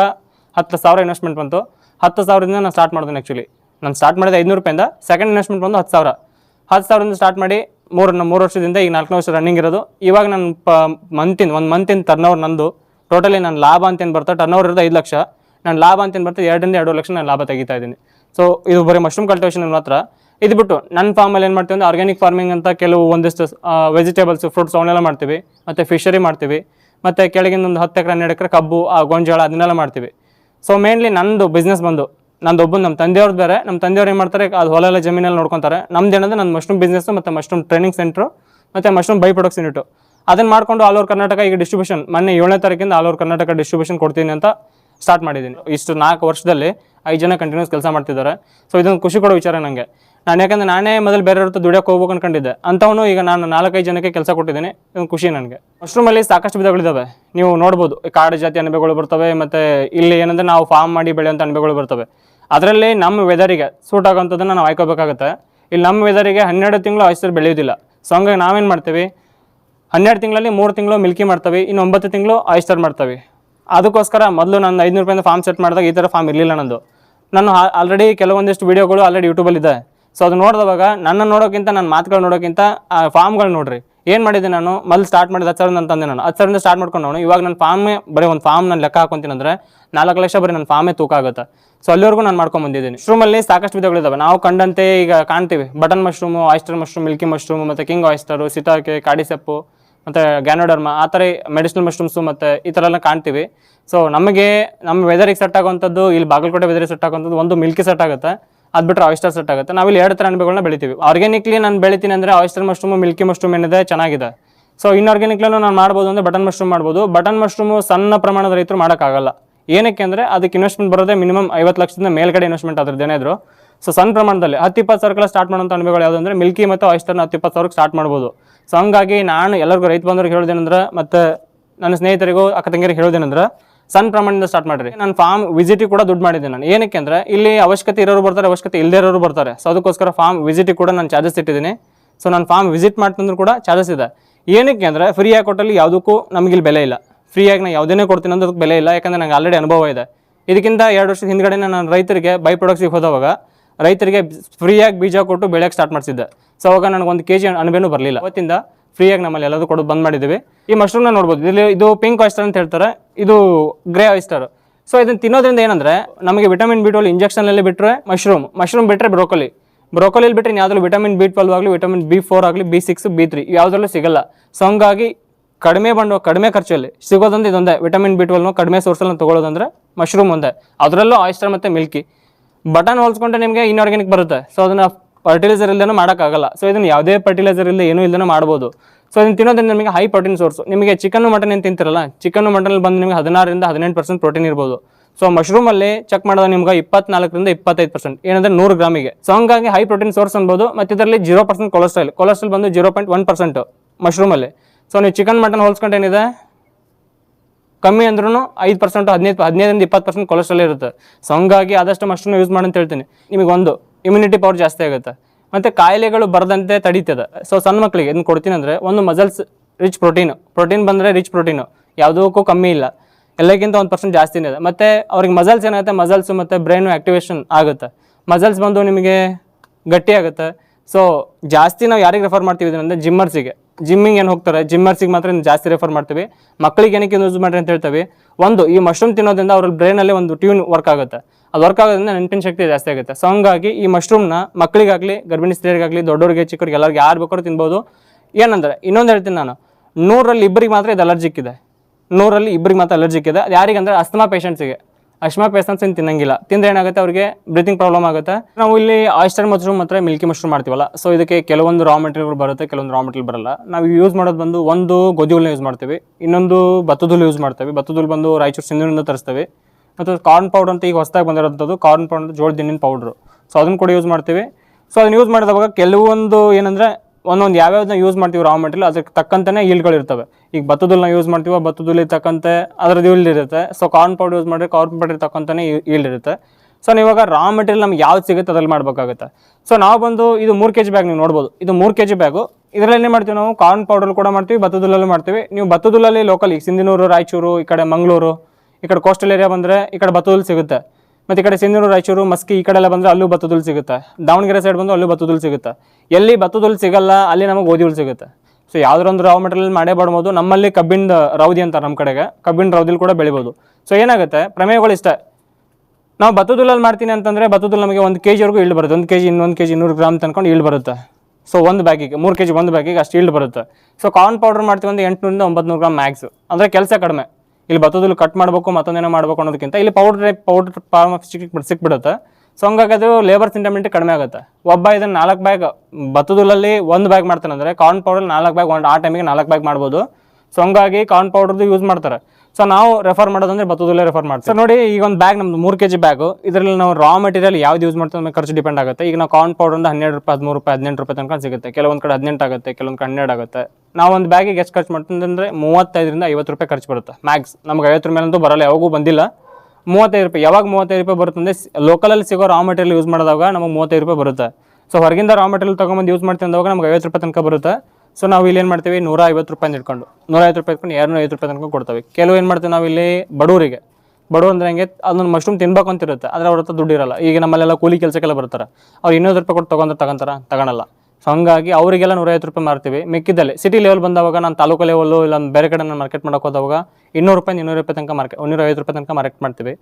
ಹತ್ತು ಸಾವಿರ ಇನ್ವೆಸ್ಟ್ಮೆಂಟ್ ಬಂತು. ಹತ್ತು ಸಾವಿರದಿಂದ ನಾನು ಸ್ಟಾರ್ಟ್ ಮಾಡಿದೆ ಆ್ಯಕ್ಚುಲಿ ನಾನು ಸ್ಟಾರ್ಟ್ ಮಾಡಿದೆ ಐದುನೂರು ರೂಪಾಯಿಂದ ಸೆಕೆಂಡ್ ಇನ್ವೆಸ್ಟ್ಮೆಂಟ್ ಬಂದು ಹತ್ತು ಸಾವಿರ. ಹತ್ತು ಸಾವಿರದಿಂದ ಸ್ಟಾರ್ಟ್ ಮಾಡಿ ಮೂರು ಮೂರು ವರ್ಷದಿಂದ ಈಗ ನಾಲ್ಕನೇ ವರ್ಷ ರನ್ನಿಂಗ್ ಇರೋದು. ಇವಾಗ ನನ್ನ ಪ ಮಂತಿನ ಒಂದು ಮಂತಿನ ಟರ್ನ್ ಓವರ್ ನಂದು. ಟೋಟಲಿ ನನ್ನ ಲಾಭ ಅಂತೇನು ಬರ್ತಾ ಟರ್ನ್ ಓವರ್ ಇರೋದು ಐದು ಲಕ್ಷ. ನನ್ನ ಲಾಭ ಅಂತ ಏನು ಬರ್ತದೆ ಎರಡರಿಂದ ಎರಡು ಲಕ್ಷ ನಾನು ಲಾಭ ತೆಗಿತಾ ಇದ್ದೀನಿ. ಸೊ ಇದು ಬರೀ ಮಶ್ರೂಮ್ ಕಲ್ಟಿವೇಷನ್ ಮಾತ್ರ. ಇದು ಬಿಟ್ಟು ನನ್ನ ಫಾರ್ಮಲ್ಲಿ ಏನು ಮಾಡ್ತೀವಿ ಅಂದರೆ ಆರ್ಗ್ಯಾನಿಕ್ ಫಾರ್ಮಿಂಗ್ ಅಂತ ಕೆಲವು ಒಂದಿಷ್ಟು ವೆಜಿಟೇಬಲ್ಸ್ ಫ್ರೂಟ್ಸ್ ಅವನ್ನೆಲ್ಲ ಮಾಡ್ತೀವಿ. ಮತ್ತು ಫಿಶರಿ ಮಾಡ್ತೀವಿ. ಮತ್ತು ಕೆಳಗಿನ ಒಂದು ಹತ್ತು ಎಕರೆ, ಹನ್ನೆರಡು ಎಕರೆ ಕಬ್ಬು, ಆ, ಗೊಂಜಾಳ ಅದನ್ನೆಲ್ಲ ಮಾಡ್ತೀವಿ. ಸೊ ಮೇನ್ಲಿ ನಂದು ಬಿಸ್ನೆಸ್ ಬಂದು, ನಂದು ಒಬ್ಬ ನಮ್ಮ ತಂದೆಯವ್ರದ್ದು ಬೇರೆ. ನಮ್ಮ ತಂದೆಯವ್ರು ಏನು ಮಾಡ್ತಾರೆ, ಅದು ಹೊಲ ಎಲ್ಲ ಜಮೀನಲ್ಲಿ ನೋಡ್ಕೊತಾರೆ. ನಮ್ದು ಏನಂದ್ರೆ ನನ್ನ ಮಶ್ರೂಮ್ ಬಿಸ್ನೆಸ್ಸು ಮತ್ತು ಮಶ್ರೂಮ್ ಟ್ರೈನಿಂಗ್ ಸೆಂಟ್ರು ಮತ್ತು ಮಶ್ರೂಮ್ ಬೈ ಪ್ರೊಡಕ್ಟ್ಸ್ ಯೂನಿಟು ಅದನ್ನು ಮಾಡ್ಕೊಂಡು ಆಲ್ ಓವರ್ ಕರ್ನಾಟಕ ಈಗ ಡಿಸ್ಟ್ರಿಬ್ಯೂಷನ್ ಮೊನ್ನೆ ಏಳನೇ ತಾರೀಕಿಂದ ಆಲ್ ಓವರ್ ಕರ್ನಾಟಕ ಡಿಸ್ಟ್ರಿಬ್ಯೂಷನ್ ಕೊಡ್ತೀನಿ ಅಂತ ಸ್ಟಾರ್ಟ್ ಮಾಡಿದ್ದೀನಿ. ಇಷ್ಟು ನಾಲ್ಕು ವರ್ಷದಲ್ಲಿ ಐದು ಜನ ಕಂಟಿನ್ಯೂಸ್ ಕೆಲಸ ಮಾಡ್ತಿದ್ದಾರೆ. ಸೊ ಇದೊಂದು ಖುಷಿ ಕೊಡೋ ವಿಚಾರ ನನಗೆ ನಾನು ಯಾಕಂದ್ರೆ ನಾನೇ ಮೊದಲು ಬೇರೆ ಹತ್ರ ದುಡಿಯೋಕೆ ಹೋಗ್ಬೇಕು ಅನ್ಕೊಂಡಿದ್ದೆ. ಅಂಥವನು ಈಗ ನಾನು ನಾಲ್ಕೈದು ಜನಕ್ಕೆ ಕೆಲಸ ಕೊಟ್ಟಿದ್ದೀನಿ. ಇದೊಂದು ಖುಷಿ ನನಗೆ. ಮಶ್ರೂಮಲ್ಲಿ ಸಾಕಷ್ಟು ವಿಧಗಳಿದ್ದಾವೆ ನೀವು ನೋಡ್ಬೋದು, ಕಾಡು ಜಾತಿ ಅಣಬೆಗಳು ಬರ್ತವೆ, ಮತ್ತು ಇಲ್ಲಿ ಏನಂದರೆ ನಾವು ಫಾರ್ಮ್ ಮಾಡಿ ಬೆಳೆಯುವಂಥ ಅಣಬೆಗಳು ಬರ್ತವೆ. ಅದರಲ್ಲಿ ನಮ್ಮ ವೆದರಿಗೆ ಸೂಟ್ ಆಗೋಂಥದ್ದನ್ನು ನಾವು ಆಯ್ಕೋಬೇಕಾಗುತ್ತೆ ಇಲ್ಲಿ ನಮ್ಮ ವೆದರಿಗೆ ಹನ್ನೆರಡು ತಿಂಗಳು ಆಯ್ಸರ್ ಬೆಳೆಯೋದಿಲ್ಲ ಸೊ ಹಂಗಾಗಿ ನಾವೇನು ಮಾಡ್ತೀವಿ? ಹನ್ನೆರಡು ತಿಂಗಳಲ್ಲಿ ಮೂರು ತಿಂಗಳು ಮಿಲ್ಕಿ ಮಾಡ್ತವೆ, ಇನ್ನು ಒಂಬತ್ತು ತಿಂಗಳು ಆಯಿಸ್ಟರ್ ಮಾಡ್ತೀವಿ. ಅದಕ್ಕೋಸ್ಕರ ಮೊದಲು ನಾನು ಐದುನೂರು ರೂಪಾಯಿಂದ ಫಾರ್ಮ್ ಸೆಟ್ ಮಾಡಿದಾಗ ಈ ಥರ ಫಾರ್ಮ್ ಇರಲಿಲ್ಲ ನನ್ನದು ನಾನು ಆಲ್ರೆಡಿ ಕೆಲವೊಂದಿಷ್ಟು ವೀಡಿಯೋಗಳು ಆಲ್ರೆಡಿ ಯೂಟ್ಯೂಬಲ್ಲಿ ಇದೆ ಸೊ ಅದು ನೋಡಿದವಾಗ ನನ್ನ ನೋಡೋಕ್ಕಿಂತ, ನನ್ನ ಮಾತುಗಳು ನೋಡೋಕ್ಕಿಂತ ಫಾರ್ಮ್ಗಳು ನೋಡ್ರಿ. ಏನು ಮಾಡಿದ್ದೆ ನಾನು? ಮೊದಲು ಸ್ಟಾರ್ಟ್ ಮಾಡಿದ ಹತ್ತು ಸಾವಿರದ ತಂದೆ ನಾನು. ಹತ್ತು ಸಾವಿರದಿಂದ ಸ್ಟಾರ್ಟ್ ಮಾಡ್ಕೊಂಡು ನಾನು. ಇವಾಗ ನನ್ನ ಫಾರ್ಮೇ ಬರೀ ಒಂದು ಫಾರ್ಮ್ ನಾನು ಲೆಕ್ಕ ಹಾಕೊತೀನಿ ಅಂದರೆ ನಾಲ್ಕು ಲಕ್ಷ ಬರೀ ನನ್ನ ಫಾರ್ಮೇ ತೂಕ ಆಗುತ್ತೆ. ಸೊ ಅಲ್ಲಿವರೆಗೂ ನಾನು ಮಾಡ್ಕೊಂಡು ಬಂದಿದ್ದೀನಿ. ಮಶ್ರೂಮಲ್ಲಿ ಸಾಕಷ್ಟು ವಿಧಗಳಿದ್ದಾವೆ ನಾವು ಕಂಡಂತೆ ಈಗ ಕಾಣ್ತೀವಿ. Button mushroom oyster mushroom milky mushroom ಮತ್ತು ಕಿಂಗ್ ಆಯಿಸ್ಟರು ಸಿಟಾಕೆ ಕಾಡಿಸೆಪ್ಪು ಮತ್ತು ಗ್ಯಾನೋಡರ್ಮ ಆ ಥರ ಮೆಡಿಸಿನಲ್ ಮಶ್ರೂಮ್ಸು ಮತ್ತು ಈ ಥರ ಎಲ್ಲ ಕಾಣ್ತೀವಿ. ಸೊ ನಮಗೆ ನಮ್ಮ ವೆದರಿಗೆ ಸೆಟ್ ಆಗುವಂಥದ್ದು, ಇಲ್ಲಿ ಬಾಗಲಕೋಟೆ ವೆದರಿಗೆ ಸೆಟ್ ಆಗುವಂಥದ್ದು ಒಂದು ಮಿಲ್ಕಿ ಸೆಟ್ ಆಗುತ್ತೆ. ಅದು ಬಿಟ್ಟರೆ ಆಯಿಸ್ಟರ್ ಸೆಟ್ ಆಗುತ್ತೆ. ನಾವಿಲ್ಲಿ ಎರಡು ಥರ ಅಣಬೆಗಳನ್ನ ಬೆಳಿತೀವಿ. ಆರ್ಗ್ಯಾನಿಕ್ಲಿ ನಾನು ಬೆಳಿತೀನಿ ಅಂದರೆ ಆಯಿಸ್ಟರ್ ಮಶ್ರೂಮು ಮಿಲ್ಕಿ ಮಶ್ರೂಮ್ ಏನಿದೆ ಚೆನ್ನಾಗಿದೆ. ಸೊ ಇನ್ಆರ್ಗ್ಯಾನಿಕ್ಲೂ ನಾನು ಮಾಡ್ಬೋದು ಅಂದರೆ ಬಟನ್ ಮಶ್ರೂಮ್ ಮಾಡ್ಬೋದು. ಬಟನ್ ಮಶ್ರೂಮು ಸಣ್ಣ ಪ್ರಮಾಣದ ರೈತರು ಮಾಡೋಕ್ಕಾಗಲ್ಲ. ಏನಕ್ಕೆ ಅಂದರೆ ಅದಕ್ಕೆ ಇನ್ವೆಸ್ಟ್ಮೆಂಟ್ ಬರೋದೇ ಮಿನಿಮಮ್ ಐವತ್ತು ಲಕ್ಷದಿಂದ ಮೇಲ್ಗಡೆ ಇನ್ವೆಸ್ಟ್ಮೆಂಟ್ ಅದ್ರದ್ದು ಏನಾದ್ರು ಸೊ ಸಣ್ಣ ಪ್ರಮಾಣದಲ್ಲಿ ಹತ್ತು ಇಪ್ಪತ್ತು ಸಾವಿರಕ್ಕೆ ಸ್ಟಾರ್ಟ್ ಅನುಭವಗಳು ಯಾವುದು ಅಂದರೆ ಮಿಲ್ಕಿ ಮತ್ತು ಆಯಿಸ್ಟರ್ನ ಹತ್ತು ಇಪ್ಪತ್ತು ಸಾವಿರಕ್ಕೆ ಸ್ಟಾರ್ಟ್ ಮಾಡ್ಬೋದು. ಸೊ ಹಂಗಾಗಿ ನಾನು ಎಲ್ಲರಿಗೂ ರೈತ ಬಂದವ್ರಿಗೆ ಹೇಳೋದೇನಂದ್ರೆ ಮತ್ತು ನನ್ನ ಸ್ನೇಹಿತರಿಗೂ ಅಕ್ಕ ತಂಗಿಯರಿಗೆ ಹೇಳೋದೇನಂದ್ರೆ ಸಣ್ಣ ಪ್ರಮಾಣದಿಂದ ಸ್ಟಾರ್ಟ್ ಮಾಡಿರಿ. ನಾನು ಫಾರ್ಮ್ ವಿಸಿಟಿ ಕೂಡ ದುಡ್ಡು ಮಾಡಿದ್ದೆ ನಾನು. ಏನಕ್ಕೆ ಅಂದರೆ, ಇಲ್ಲಿ ಅವಶ್ಯಕತೆ ಇರೋರು ಬರ್ತಾರೆ, ಅವಶ್ಯಕತೆ ಇಲ್ಲದೇ ಇರೋರು ಬರ್ತಾರೆ. ಸೊ ಅದಕ್ಕೋಸ್ಕರ ಫಾರ್ಮ್ ವಿಸಿಟಿಗೆ ಕೂಡ ನಾನು ಚಾರ್ಜಸ್ ಇಟ್ಟಿದ್ದೀನಿ. ಸೊ ನಾನು ಫಾರ್ಮ್ ವಿಸಿಟ್ ಮಾಡ್ತಂದ್ರೂ ಕೂಡ ಚಾರ್ಜಸ್ ಇದೆ. ಏನಕ್ಕೆ ಅಂದರೆ ಫ್ರೀಯಾಗಿ ಕೊಟ್ಟಲ್ಲಿ ಯಾವುದಕ್ಕೂ ನಮಗೆ ಇಲ್ಲಿ ಬೆಲೆ ಇಲ್ಲ. ಫ್ರೀಯಾಗಿ ನಾನು ಯಾವುದೇ ಕೊಡ್ತೀನಿ ಅಂದ್ರೆ ಅದಕ್ಕೆ ಬೆಲೆ ಇಲ್ಲ, ಯಾಕಂದರೆ ನನಗೆ ಆಲ್ರೆಡಿ ಅನುಭವ ಇದೆ. ಇದಕ್ಕಿಂತ ಎರಡು ವರ್ಷದ ಹಿಂದ್ಗಡೆ ನಾನು ರೈತರಿಗೆ ಬೈ ಪ್ರೊಡಕ್ಟ್ಸಿಗೆ ಹೋದವಾಗ, ರೈತರಿಗೆ ಫ್ರೀಯಾಗಿ ಬೀಜ ಕೊಟ್ಟು ಬೆಳೆಯೋಕ್ಕೆ ಸ್ಟಾರ್ಟ್ ಮಾಡಿಸಿದ್ದೆ. ಸೊ ಅವಾಗ ನನಗೆ ಒಂದು ಕೆ ಜಿ ಅಣಬೆನೂ ಬರಲಿಲ್ಲ. ಅವತ್ತಿಂದ ಫ್ರೀಯಾಗಿ ನಮ್ಮಲ್ಲಿ ಎಲ್ಲದೂ ಕೊಡೋದು ಬಂದ್ ಮಾಡಿದ್ದೀವಿ. ಈ ಮಶ್ರೂಮ್ನ ನೋಡ್ಬೋದು. ಇಲ್ಲಿ ಇದು ಪಿಂಕ್ ಆಯಿಸ್ಟರ್ ಅಂತ ಹೇಳ್ತಾರೆ. ಇದು ಗ್ರೇ ಆಯಿಸ್ಟರ್ ಸೊ ಇದನ್ನು ತಿನ್ನೋದ್ರಿಂದ ಏನಂದರೆ, ನಮಗೆ ವಿಟಮಿನ್ ಬಿ ಟ್ವೆಲ್ ಇಂಜೆಕ್ಷನಲ್ಲಿ ಬಿಟ್ಟರೆ ಮಶ್ರೂಮ್ ಮಶ್ರೂಮ್ ಬಿಟ್ಟರೆ ಬ್ರೋಕೊಲಿ ಬ್ರೋಕೊಲಿಲಿ ಬಿಟ್ಟರೆ ಯಾವುದ್ರಲ್ಲೂ ವಿಟಮಿನ್ ಬಿ ಟ್ವೆಲ್ವ್ ಆಗಲಿ ವಿಟಮಿನ್ ಬಿ ಫೋರ್ ಆಗಲಿ ಬಿ ಸಿಕ್ಸ್ ಬಿ ತ್ರೀ ಯಾವುದರಲ್ಲೂ ಸಿಗಲ್ಲ. ಸೊ ಹಂಗಾಗಿ ಕಡಿಮೆ ಬಂಡು, ಕಡಿಮೆ ಖರ್ಚಲ್ಲಿ ಸಿಗೋದೊಂದು ಇದೊಂದೇ. ವಿಟಮಿನ್ ಬಿ ಟ್ವೆಲ್ನ ಕಡಿಮೆ ಸೋರ್ಸಲ್ಲಿ ತೊಗೊಳ್ಳೋದಂದ್ರೆ ಮಶ್ರೂಮ್ ಒಂದೇ. ಅದರಲ್ಲೂ ಆಯಿಸ್ಟರ್ ಮತ್ತು ಮಿಲ್ಕಿ ಬಟನ್ ಹೋಲ್ಸ್ಕೊಂಡ್ರೆ ನಿಮಗೆ ಇನ್ಆರ್ಗ್ಯಾನಿಕ್ ಬರುತ್ತೆ. ಸೊ ಅದನ್ನ ಫರ್ಟಿಲೈಸರ್ ಇಲ್ಲದೇ ಮಾಡೋಕ್ಕಾಗಲ್ಲ. ಸೊ ಇದನ್ನು ಯಾವುದೇ ಫರ್ಟಿಲೈಸರ್ ಇಲ್ಲದೆ ಏನೂ ಇಲ್ಲದೇ ಮಾಡ್ಬೋದು. ಸೊ ಇದನ್ನು ತಿನ್ನೋದ್ರಿಂದ ನಿಮಗೆ ಹೈ ಪ್ರೋಟೀನ್ ಸೋರ್ಸ್ ನಿಮಗೆ ಚಿಕನ್ ಮಟನ್ ಏನು ತಿಂತಿರಲ್ಲ? ಚಿಕನ್ ಮಟನಲ್ಲಿ ಬಂದು ನಿಮಗೆ ಹದಿನಾರರಿಂದ ಹದಿನೆಂಟು ಪರ್ಸೆಂಟ್ ಪ್ರೋಟೀನ್ ಇರ್ಬೋದು. ಸೊ ಮಶ್ರೂಮಲ್ಲಿ ಚೆಕ್ ಮಾಡೋದು ನಿಮ್ಗೆ ಇಪ್ಪತ್ನಾಲ್ಕರಿಂದ ಇಪ್ಪತ್ತೈದು ಪರ್ಸೆಂಟ್ ಏನಂದ್ರೆ ನೂರು ಗ್ರಾಮಿಗೆ. ಸೊ ಹಂಗಾಗಿ ಹೈ ಪ್ರೋಟೀನ್ ಸೋರ್ಸ್ ಅನ್ಬೋದು. ಮತ್ತು ಇದರಲ್ಲಿ ಜೀರೋ ಪರ್ಸೆಂಟ್ ಕೊಲೆಸ್ಟ್ರಾಲ್ ಕೊಲೆಸ್ಟ್ರಾಲ್ ಬಂದು ಜೀರೋ ಪಾಯಿಂಟ್ ಒನ್ ಪರ್ಸೆಂಟ್ ಮಶ್ರೂಮಲ್ಲಿ ಸೊ ನೀವು ಚಿಕನ್ ಮಟನ್ ಹೋಲ್ಸ್ಕೊಂಡು ಏನಿದೆ? ಕಮ್ಮಿ ಅಂದ್ರೂ ಐದು ಪರ್ಸೆಂಟ್ ಹದಿನೈದು, ಹದಿನೈದರಿಂದ ಇಪ್ಪತ್ತು ಪರ್ಸೆಂಟ್ ಕೊಲೆಸ್ಟ್ರಾಲ್ ಇರುತ್ತೆ. ಸೊ ಹಂಗಾಗಿ ಆದಷ್ಟು ಮಶ್ರೂಮ್ ಯೂಸ್ ಮಾಡಿ ಅಂತ ಹೇಳ್ತೀನಿ. ನಿಮಗೆ ಒಂದು ಇಮ್ಯುನಿಟಿ ಪವರ್ ಜಾಸ್ತಿ ಆಗುತ್ತೆ. ಮತ್ತು ಕಾಯಿಲೆಗಳು ಬರದಂತೆ ತಡೀತದೆ. ಸೊ ಸಣ್ಣ ಮಕ್ಕಳಿಗೆ ಇದನ್ನು ಕೊಡ್ತೀನಿ ಅಂದರೆ ಒಂದು ಮಸಲ್ಸ್ ರಿಚ್ ಪ್ರೋಟೀನು ಪ್ರೋಟೀನ್ ಬಂದರೆ ರಿಚ್ ಪ್ರೋಟೀನು ಯಾವುದಕ್ಕೂ ಕಮ್ಮಿ ಇಲ್ಲ. ಎಲ್ಲಕ್ಕಿಂತ ಒಂದು ಪರ್ಸೆಂಟ್ ಜಾಸ್ತಿನೇ ಇದೆ. ಮತ್ತು ಅವ್ರಿಗೆ ಮಸಲ್ಸ್ ಏನಾಗುತ್ತೆ? ಮಸಲ್ಸು ಮತ್ತು ಬ್ರೈನು ಆ್ಯಕ್ಟಿವೇಶನ್ ಆಗುತ್ತೆ. ಮಸಲ್ಸ್ ಬಂದು ನಿಮಗೆ ಗಟ್ಟಿ ಆಗುತ್ತೆ. ಸೊ ಜಾಸ್ತಿ ನಾವು ಯಾರಿಗೆ ರೆಫರ್ ಮಾಡ್ತೀವಿ ಅಂದರೆ ಜಿಮ್ಮರ್ಸಿಗೆ ಜಿಮ್ಮಿಂಗ್ ಏನು ಹೋಗ್ತಾರೆ? ಜಿಮ್ಮರ್ಸಿಗೆ ಮಾತ್ರ ಜಾಸ್ತಿ ರೆಫರ್ ಮಾಡ್ತೀವಿ. ಮಕ್ಕಳಿಗೆ ಏನಕ್ಕೆ ಯೂಸ್ ಮಾಡ್ರಿ ಅಂತ ಹೇಳ್ತೀವಿ. ಒಂದು, ಈ ಮಶ್ರೂಮ್ ತಿನ್ನೋದ್ರಿಂದ ಅವ್ರ ಬ್ರೈನಲ್ಲಿ ಒಂದು ಟ್ಯೂನ್ ವರ್ಕ್ ಆಗುತ್ತೆ. ಅದು ವರ್ಕ್ ಆಗೋದ್ರಿಂದ ನೆನಪಿನ ಶಕ್ತಿ ಜಾಸ್ತಿ ಆಗುತ್ತೆ. ಸೊ ಹಂಗಾಗಿ ಈ ಮಶ್ರೂಮ್ನ ಮಕ್ಕಳಿಗಾಗಲಿ ಗರ್ಭಿಣಿ ಸ್ತ್ರೀಯರಿಗಾಗಲಿ, ದೊಡ್ಡವ್ರಿಗೆ, ಚಿಕ್ಕವ್ರಿಗೆ ಎಲ್ಲರಿಗೆ ಯಾರು ಬೇಕಾದ್ರೂ ತಿನ್ಬೋದು. ಏನಂದ್ರೆ, ಇನ್ನೊಂದು ಹೇಳ್ತೀನಿ ನಾನು. ನೂರಲ್ಲಿ ಇಬ್ಬರಿಗೆ ಮಾತ್ರ ಇದು ಅಲರ್ಜಿಕ್ ಇದೆ ನೂರಲ್ಲಿ ಇಬ್ಬರಿಗೆ ಮಾತ್ರ ಅಲರ್ಜಿಕ್ ಇದೆ ಅದು ಯಾರಿಗೆ ಅಂದ್ರೆ ಅಸ್ತಮಾ ಪೇಷಂಟ್ಸಿಗೆ ಅಶ್ಮಾ ಪೇಷಂಟ್ಸ್ ಏನು ತಿನ್ನಂಗಿಲ್ಲ. ತಿಂದ್ರೆ ಏನಾಗುತ್ತೆ ಅವರಿಗೆ? ಬ್ರೀತಿಂಗ್ ಪ್ರಾಬ್ಲಮ್ ಆಗುತ್ತೆ. ನಾವು ಇಲ್ಲಿ ಆಯಿಸ್ಟರ್ ಮಶ್ರೂಮ್ ಮಾತ್ರ ಮಿಲ್ಕಿ ಮಶ್ರೂಮ್ ಮಾಡ್ತೀವಲ್ಲ. ಸೊ ಇದಕ್ಕೆ ಕೆಲವೊಂದು ರಾ ಮೆಟೀರಿಯಲ್ ಬರುತ್ತೆ, ಕೆಲವೊಂದು ರಾ ಮೆಟೀರಿಯಲ್ ಬರಲ್ಲ. ನಾವು ಯೂಸ್ ಮಾಡೋದು ಬಂದು ಒಂದು ಗೋಧಿ ಹುಲ್ನ ಯೂಸ್ ಮಾಡ್ತೀವಿ. ಇನ್ನೊಂದು ಭತ್ತದ ಯೂಸ್ ಮಾಡ್ತೀವಿ. ಭತ್ತದ ಬಂದು ರಾಯಚೂರು ಸಿಂಧೂರಿಂದ ತರಿಸ್ತೀವಿ. ಮತ್ತು ಕಾರ್ನ್ ಪೌಡರ್ ಅಂತ ಈಗ ಹೊಸದಾಗಿ ಬಂದಿರೋಂಥದ್ದು, ಕಾರ್ನ್ ಪೌಡರ್ ಜೋಳ ಜೋಳದ ದಿನಿನ ಪೌಡ್ರು. ಸೊ ಅದನ್ನು ಕೂಡ ಯೂಸ್ ಮಾಡ್ತೀವಿ. ಸೊ ಅದನ್ನ ಯೂಸ್ ಮಾಡಿದಾಗ ಕೆಲವೊಂದು ಏನಂದರೆ ಒಂದೊಂದು ಯಾವ್ಯಾವ್ದನ್ನ ಯೂಸ್ ಮಾಡ್ತೀವಿ ರಾ ಮೆಟೀರಿಯಲ್ ಅದಕ್ಕೆ ತಕ್ಕಂತೆಯೇ ಈಲ್ಗಳು ಇರ್ತವೆ. ಈಗ ನಾವು ಯೂಸ್ ಮಾಡ್ತೀವಿ, ಭತ್ತದಲ್ಲಿ ತಕ್ಕಂತೆ ಅದ್ರದ್ದು ಈಲ್ಡ್ ಇರುತ್ತೆ. ಸೊ ಕಾರ್ನ್ ಪೌಡರ್ ಯೂಸ್ ಮಾಡಿದ್ರೆ ಕಾರ್ನ್ ಪೌಡರ್ ತಕ್ಕಂತೆಯೇ ಈಲ್ಡ್ ಇರುತ್ತೆ. ಸೊ ಇವಾಗ ರಾ ಮೆಟೀರಿಯಲ್ ನಮ್ಗೆ ಯಾವ್ದು ಸಿಗುತ್ತೆ ಅದ್ರಲ್ಲಿ ಮಾಡಬೇಕಾಗುತ್ತೆ. ಸೊ ನಾವು ಬಂದು ಇದು ಮೂರು ಕೆ ಜಿ ಬ್ಯಾಗ್ ನೀವು ನೋಡ್ಬೋದು. ಇದು ಮೂರು ಕೆ ಜಿ ಬ್ಯಾಗು ಇದರಲ್ಲಿ ಏನು ಮಾಡ್ತೀವಿ ನಾವು? ಕಾರ್ನ್ ಪೌಡರ್ ಕೂಡ ಮಾಡ್ತೀವಿ, ಭತ್ತದಲ್ಲೂ ಮಾಡ್ತೀವಿ. ನೀವು ಬತ್ತದಲ್ಲಿ ಲೋಕಲ್ ಈಗ ಸಿಂಧನೂರು, ರಾಯಚೂರು, ಈ ಕಡೆ ಮಂಗಳೂರು ಈ ಕಡೆ ಕೋಸ್ಟಲ್ ಏರಿಯಾ ಬಂದರೆ ಈ ಕಡೆ ಬತ್ತದಲ್ಲಿ ಸಿಗುತ್ತೆ. ಮತ್ತು ಈ ಕಡೆ ಸಿಂಧೂರು, ರಾಯಚೂರು, ಮಸ್ಕಿ ಈ ಕಡೆ ಎಲ್ಲ ಬಂದರೆ ಅಲ್ಲೂ ಬತ್ತದಲ್ಲಿ ಸಿಗುತ್ತೆ. ದಾವಣಗೆರೆ ಸೈಡ್ ಬಂದು ಅಲ್ಲೂ ಬತ್ತದಲ್ಲಿ ಸಿಗುತ್ತೆ. ಎಲ್ಲಿ ಬತ್ತದಲ್ಲಿ ಸಿಗಲ್ಲ, ಅಲ್ಲಿ ನಮಗೆ ಹುಲ್ ಸಿಗುತ್ತೆ. ಸೊ ಯಾವುದೊಂದು ರಾವ್ ಮೆಟೀರಿಯಲ್ ಮಾಡೇ ಬಾಡ್ಬೋದು ನಮ್ಮಲ್ಲಿ ಕಬ್ಬಿನ ರೌದಿ ಅಂತ ನಮ್ಮ ಕಡೆಗೆ. ಕಬ್ಬಿನ ರೌದಿಲಿ ಕೂಡ ಬೆಳಿಬೋದು. ಸೊ ಏನಾಗುತ್ತೆ? ಪ್ರಮೇಯಗಳು ಇಷ್ಟ. ನಾವು ಬತ್ತದಲ್ಲಿ ಮಾಡ್ತೀನಿ ಅಂತಂದರೆ ಬತ್ತದಲ್ಲಿ ನಮಗೆ ಒಂದು ಕೆ ಜಿವರೆಗೂ ಇಳ್ದು ಬರುತ್ತೆ. ಒಂದು ಕೆ ಜಿ ಇನ್ನೊಂದು ಕೆ ಜಿ ಇನ್ನೂರು ಗ್ರಾಮ್ ತನ್ಕೊಂಡು ಇಳ್ದು ಬರುತ್ತೆ. ಸೊ ಒಂದು ಬ್ಯಾಗಿಗೆ ಮೂರು ಕೆ ಜಿ ಒಂದು ಬ್ಯಾಗಿಗೆ ಅಷ್ಟು ಇಳ್ದು ಬರುತ್ತೆ. ಸೊ ಕಾರ್ನ್ ಪೌಡರ್ ಮಾಡ್ತೀವಿ ಅಂದ್ರೆ ಎಂಟುನೂರಿಂದ ಒಂಬತ್ತು ನೂರು ಗ್ರಾಮ್ ಮ್ಯಾಕ್ಸ್ ಅಂದರೆ ಕೆಲಸ ಕಡಿಮೆ. ಇಲ್ಲಿ ಬತ್ತದಲ್ಲಿ ಕಟ್ ಮಾಡಬೇಕು ಮತ್ತೊಂದೇನೋ ಮಾಡಬೇಕು ಅನ್ನೋದಕ್ಕಿಂತ ಇಲ್ಲಿ ಪೌಡರ್ ಪೌಡರ್ ಫಾರ್ಮ್ ಸಿಕ್ ಸಿಕ್ಬಿಡುತ್ತೆ. ಸೊ ಹಂಗಾಗಿ ಅದು ಲೇಬರ್ ಸಿಂಟಮೆಂಟ್ ಕಡಿಮೆ ಆಗುತ್ತೆ. ಒಬ್ಬ ಇದನ್ನು ನಾಲ್ಕು ಬ್ಯಾಗ್ ಬತ್ತದಲ್ಲಿ ಒಂದು ಬ್ಯಾಗ್ ಮಾಡ್ತಾನೆ ಅಂದರೆ ಕಾರ್ನ್ ಪೌಡರ್ ನಾಲ್ಕು ಬ್ಯಾಗ್ ಒಂದು ಆ ಟೈಮಿಗೆ ನಾಲ್ಕು ಬ್ಯಾಗ್ ಮಾಡ್ಬೋದು. ಸೊ ಹಂಗಾಗಿ ಕಾರ್ನ್ ಪೌಡರ್ದು ಯೂಸ್ ಮಾಡ್ತಾರೆ. ಸೊ ನಾವು ರೆಫರ್ ಮಾಡೋದಂದ್ರೆ ಬತ್ತದಲ್ಲೇ ರೆಫರ್ ಮಾಡ್ತೀವಿ. ನೋಡಿ ಈಗ ಒಂದು ಬ್ಯಾಗ್ ನಮ್ದು ಮೂರು ಕೆ ಜಿ ಬ್ಯಾಗು ಇದರಲ್ಲಿ ನಾವು ರಾ ಮೆಟೀರಿಯಲ್ ಯಾವ್ದು ಯೂಸ್ ಮಾಡ್ತೀವಿ ಮೇಲೆ ಖರ್ಚು ಡಿಪೆಂಡ್ ಆಗುತ್ತೆ. ಈಗ ನಾವು ಕಾರ್ನ್ ಪೌಡರ್ ಹನ್ನೆರಡು ರೂಪಾಯಿ, ಹದಿಮೂರು ರೂಪಾಯಿ, ಹದಿನೆಂಟು ರೂಪಾಯಿ ತನಕ ಸಿಗುತ್ತೆ. ಕೆಲವೊಂದು ಕಡೆ ಹದಿನೆಂಟು ಆಗುತ್ತೆ, ಕೆಲವೊಂದು ಕಡೆ ಹನ್ನೆರಡು ಆಗುತ್ತೆ. ನಾವು ಒಂದು ಬ್ಯಾಗಿಗೆ ಎಷ್ಟು ಖರ್ಚು ಮಾಡ್ತೀವಿ ಅಂದರೆ ಮೂವತ್ತೈದರಿಂದ ಐವತ್ತು ರೂಪಾಯಿ ಖರ್ಚು ಬರುತ್ತೆ. ಮ್ಯಾಕ್ಸ್ ನಮ್ಗೆ ಐವತ್ತರ ಮೇಲಂತೂ ಬರಲ್ಲ, ಯಾವಾಗೂ ಬಂದಿಲ್ಲ. ಮೂವತ್ತೈದು ರೂಪಾಯಿ. ಯಾವಾಗ ಮೂವತ್ತೈದು ರೂಪಾಯಿ ಬರುತ್ತೆ ಅಂದರೆ ಲೋಕಲಲ್ಲಿ ಸಿಗೋ ರಾ ಮೆಟೀರಿಯಲ್ ಯೂಸ್ ಮಾಡಿದಾಗ ನಮಗೆ ಮೂವತ್ತೈದು ರೂಪಾಯಿ ಬರುತ್ತೆ. ಸೊ ಹೊರಗಿಂದ ರಾ ಮೆಟೀರಿಯಲ್ ತೊಗೊಂಬಂದು ಯೂಸ್ ಮಾಡ್ತೀವಿ ಅಂದಾಗ ನಮ್ಗೆ ಐವತ್ತು ರೂಪಾಯಿ ತನಕ ಬರುತ್ತೆ. ಸೊ ನಾವು ಇಲ್ಲಿ ಏನು ಮಾಡ್ತೀವಿ? ನೂರ ಐವತ್ತು ರೂಪಾಯಿ ಇಟ್ಕೊಂಡು ನೂರ ಐವತ್ತು ರೂಪಾಯಿ ಇಟ್ಕೊಂಡು ಎರಡು ಐವತ್ತು ರೂಪಾಯಿ ತನಕ ಕೊಡ್ತೇವೆ. ಕೆಲವು ಏನು ಮಾಡ್ತೀವಿ ನಾವು ಇಲ್ಲಿ ಬಡವರಿಗೆ ಬಡವರು ಅಂದ್ರೆ ಹೆಂಗೆ? ಅದೊಂದು ಮಶ್ರೂಮ್ ತಿನ್ಬೇಕು ಅಂತ ಇರುತ್ತೆ ಆದರೆ ಅವ್ರ ಹತ್ರ ದುಡ್ಡು ಇರಲ್ಲ. ಈಗ ನಮ್ಮಲ್ಲೆಲ್ಲ ಕೂಲಿ ಕೆಲಸಕ್ಕೆಲ್ಲ ಬರ್ತಾರೆ. ಅವ್ರು ಇನ್ನೂರು ರೂಪಾಯಿ ಕೊಟ್ಟು ತೊಗೊಂಡ್ರೆ ತಗೊಂತಾರ? ತಗೊಳಲ್ಲ. ಸೊ ಹಂಗಾಗಿ ಅವರಿಗೆಲ್ಲ ನೂರೈವತ್ತು ರೂಪಾಯಿ ಮಾರ್ತೀವಿ. ಮಿಕ್ಕಿದಲ್ಲಿ ಸಿಟಿ ಲೆವೆಲ್ ಬಂದಾಗ ನಾನು ತಾಲೂಕು ಲೆವೆಲ್ಲು ಇಲ್ಲ ಬೇರೆ ಕಡೆ ನಾನು ಮಾರ್ಕೆಟ್ ಮಾಡೋಕೆ ಹೋದಾಗ ಇನ್ನೂರು ರೂಪಾಯಿ ಇನ್ನೂರು ರೂಪಾಯಿ ತನಕ ಮಾರ್ಕೆಟ್ ಇನ್ನೂರ ಐವತ್ತು ರೂಪಾಯಿ ತನಕ ಮಾರ್ಕೆಟ್ ಮಾಡ್ತೀವಿ.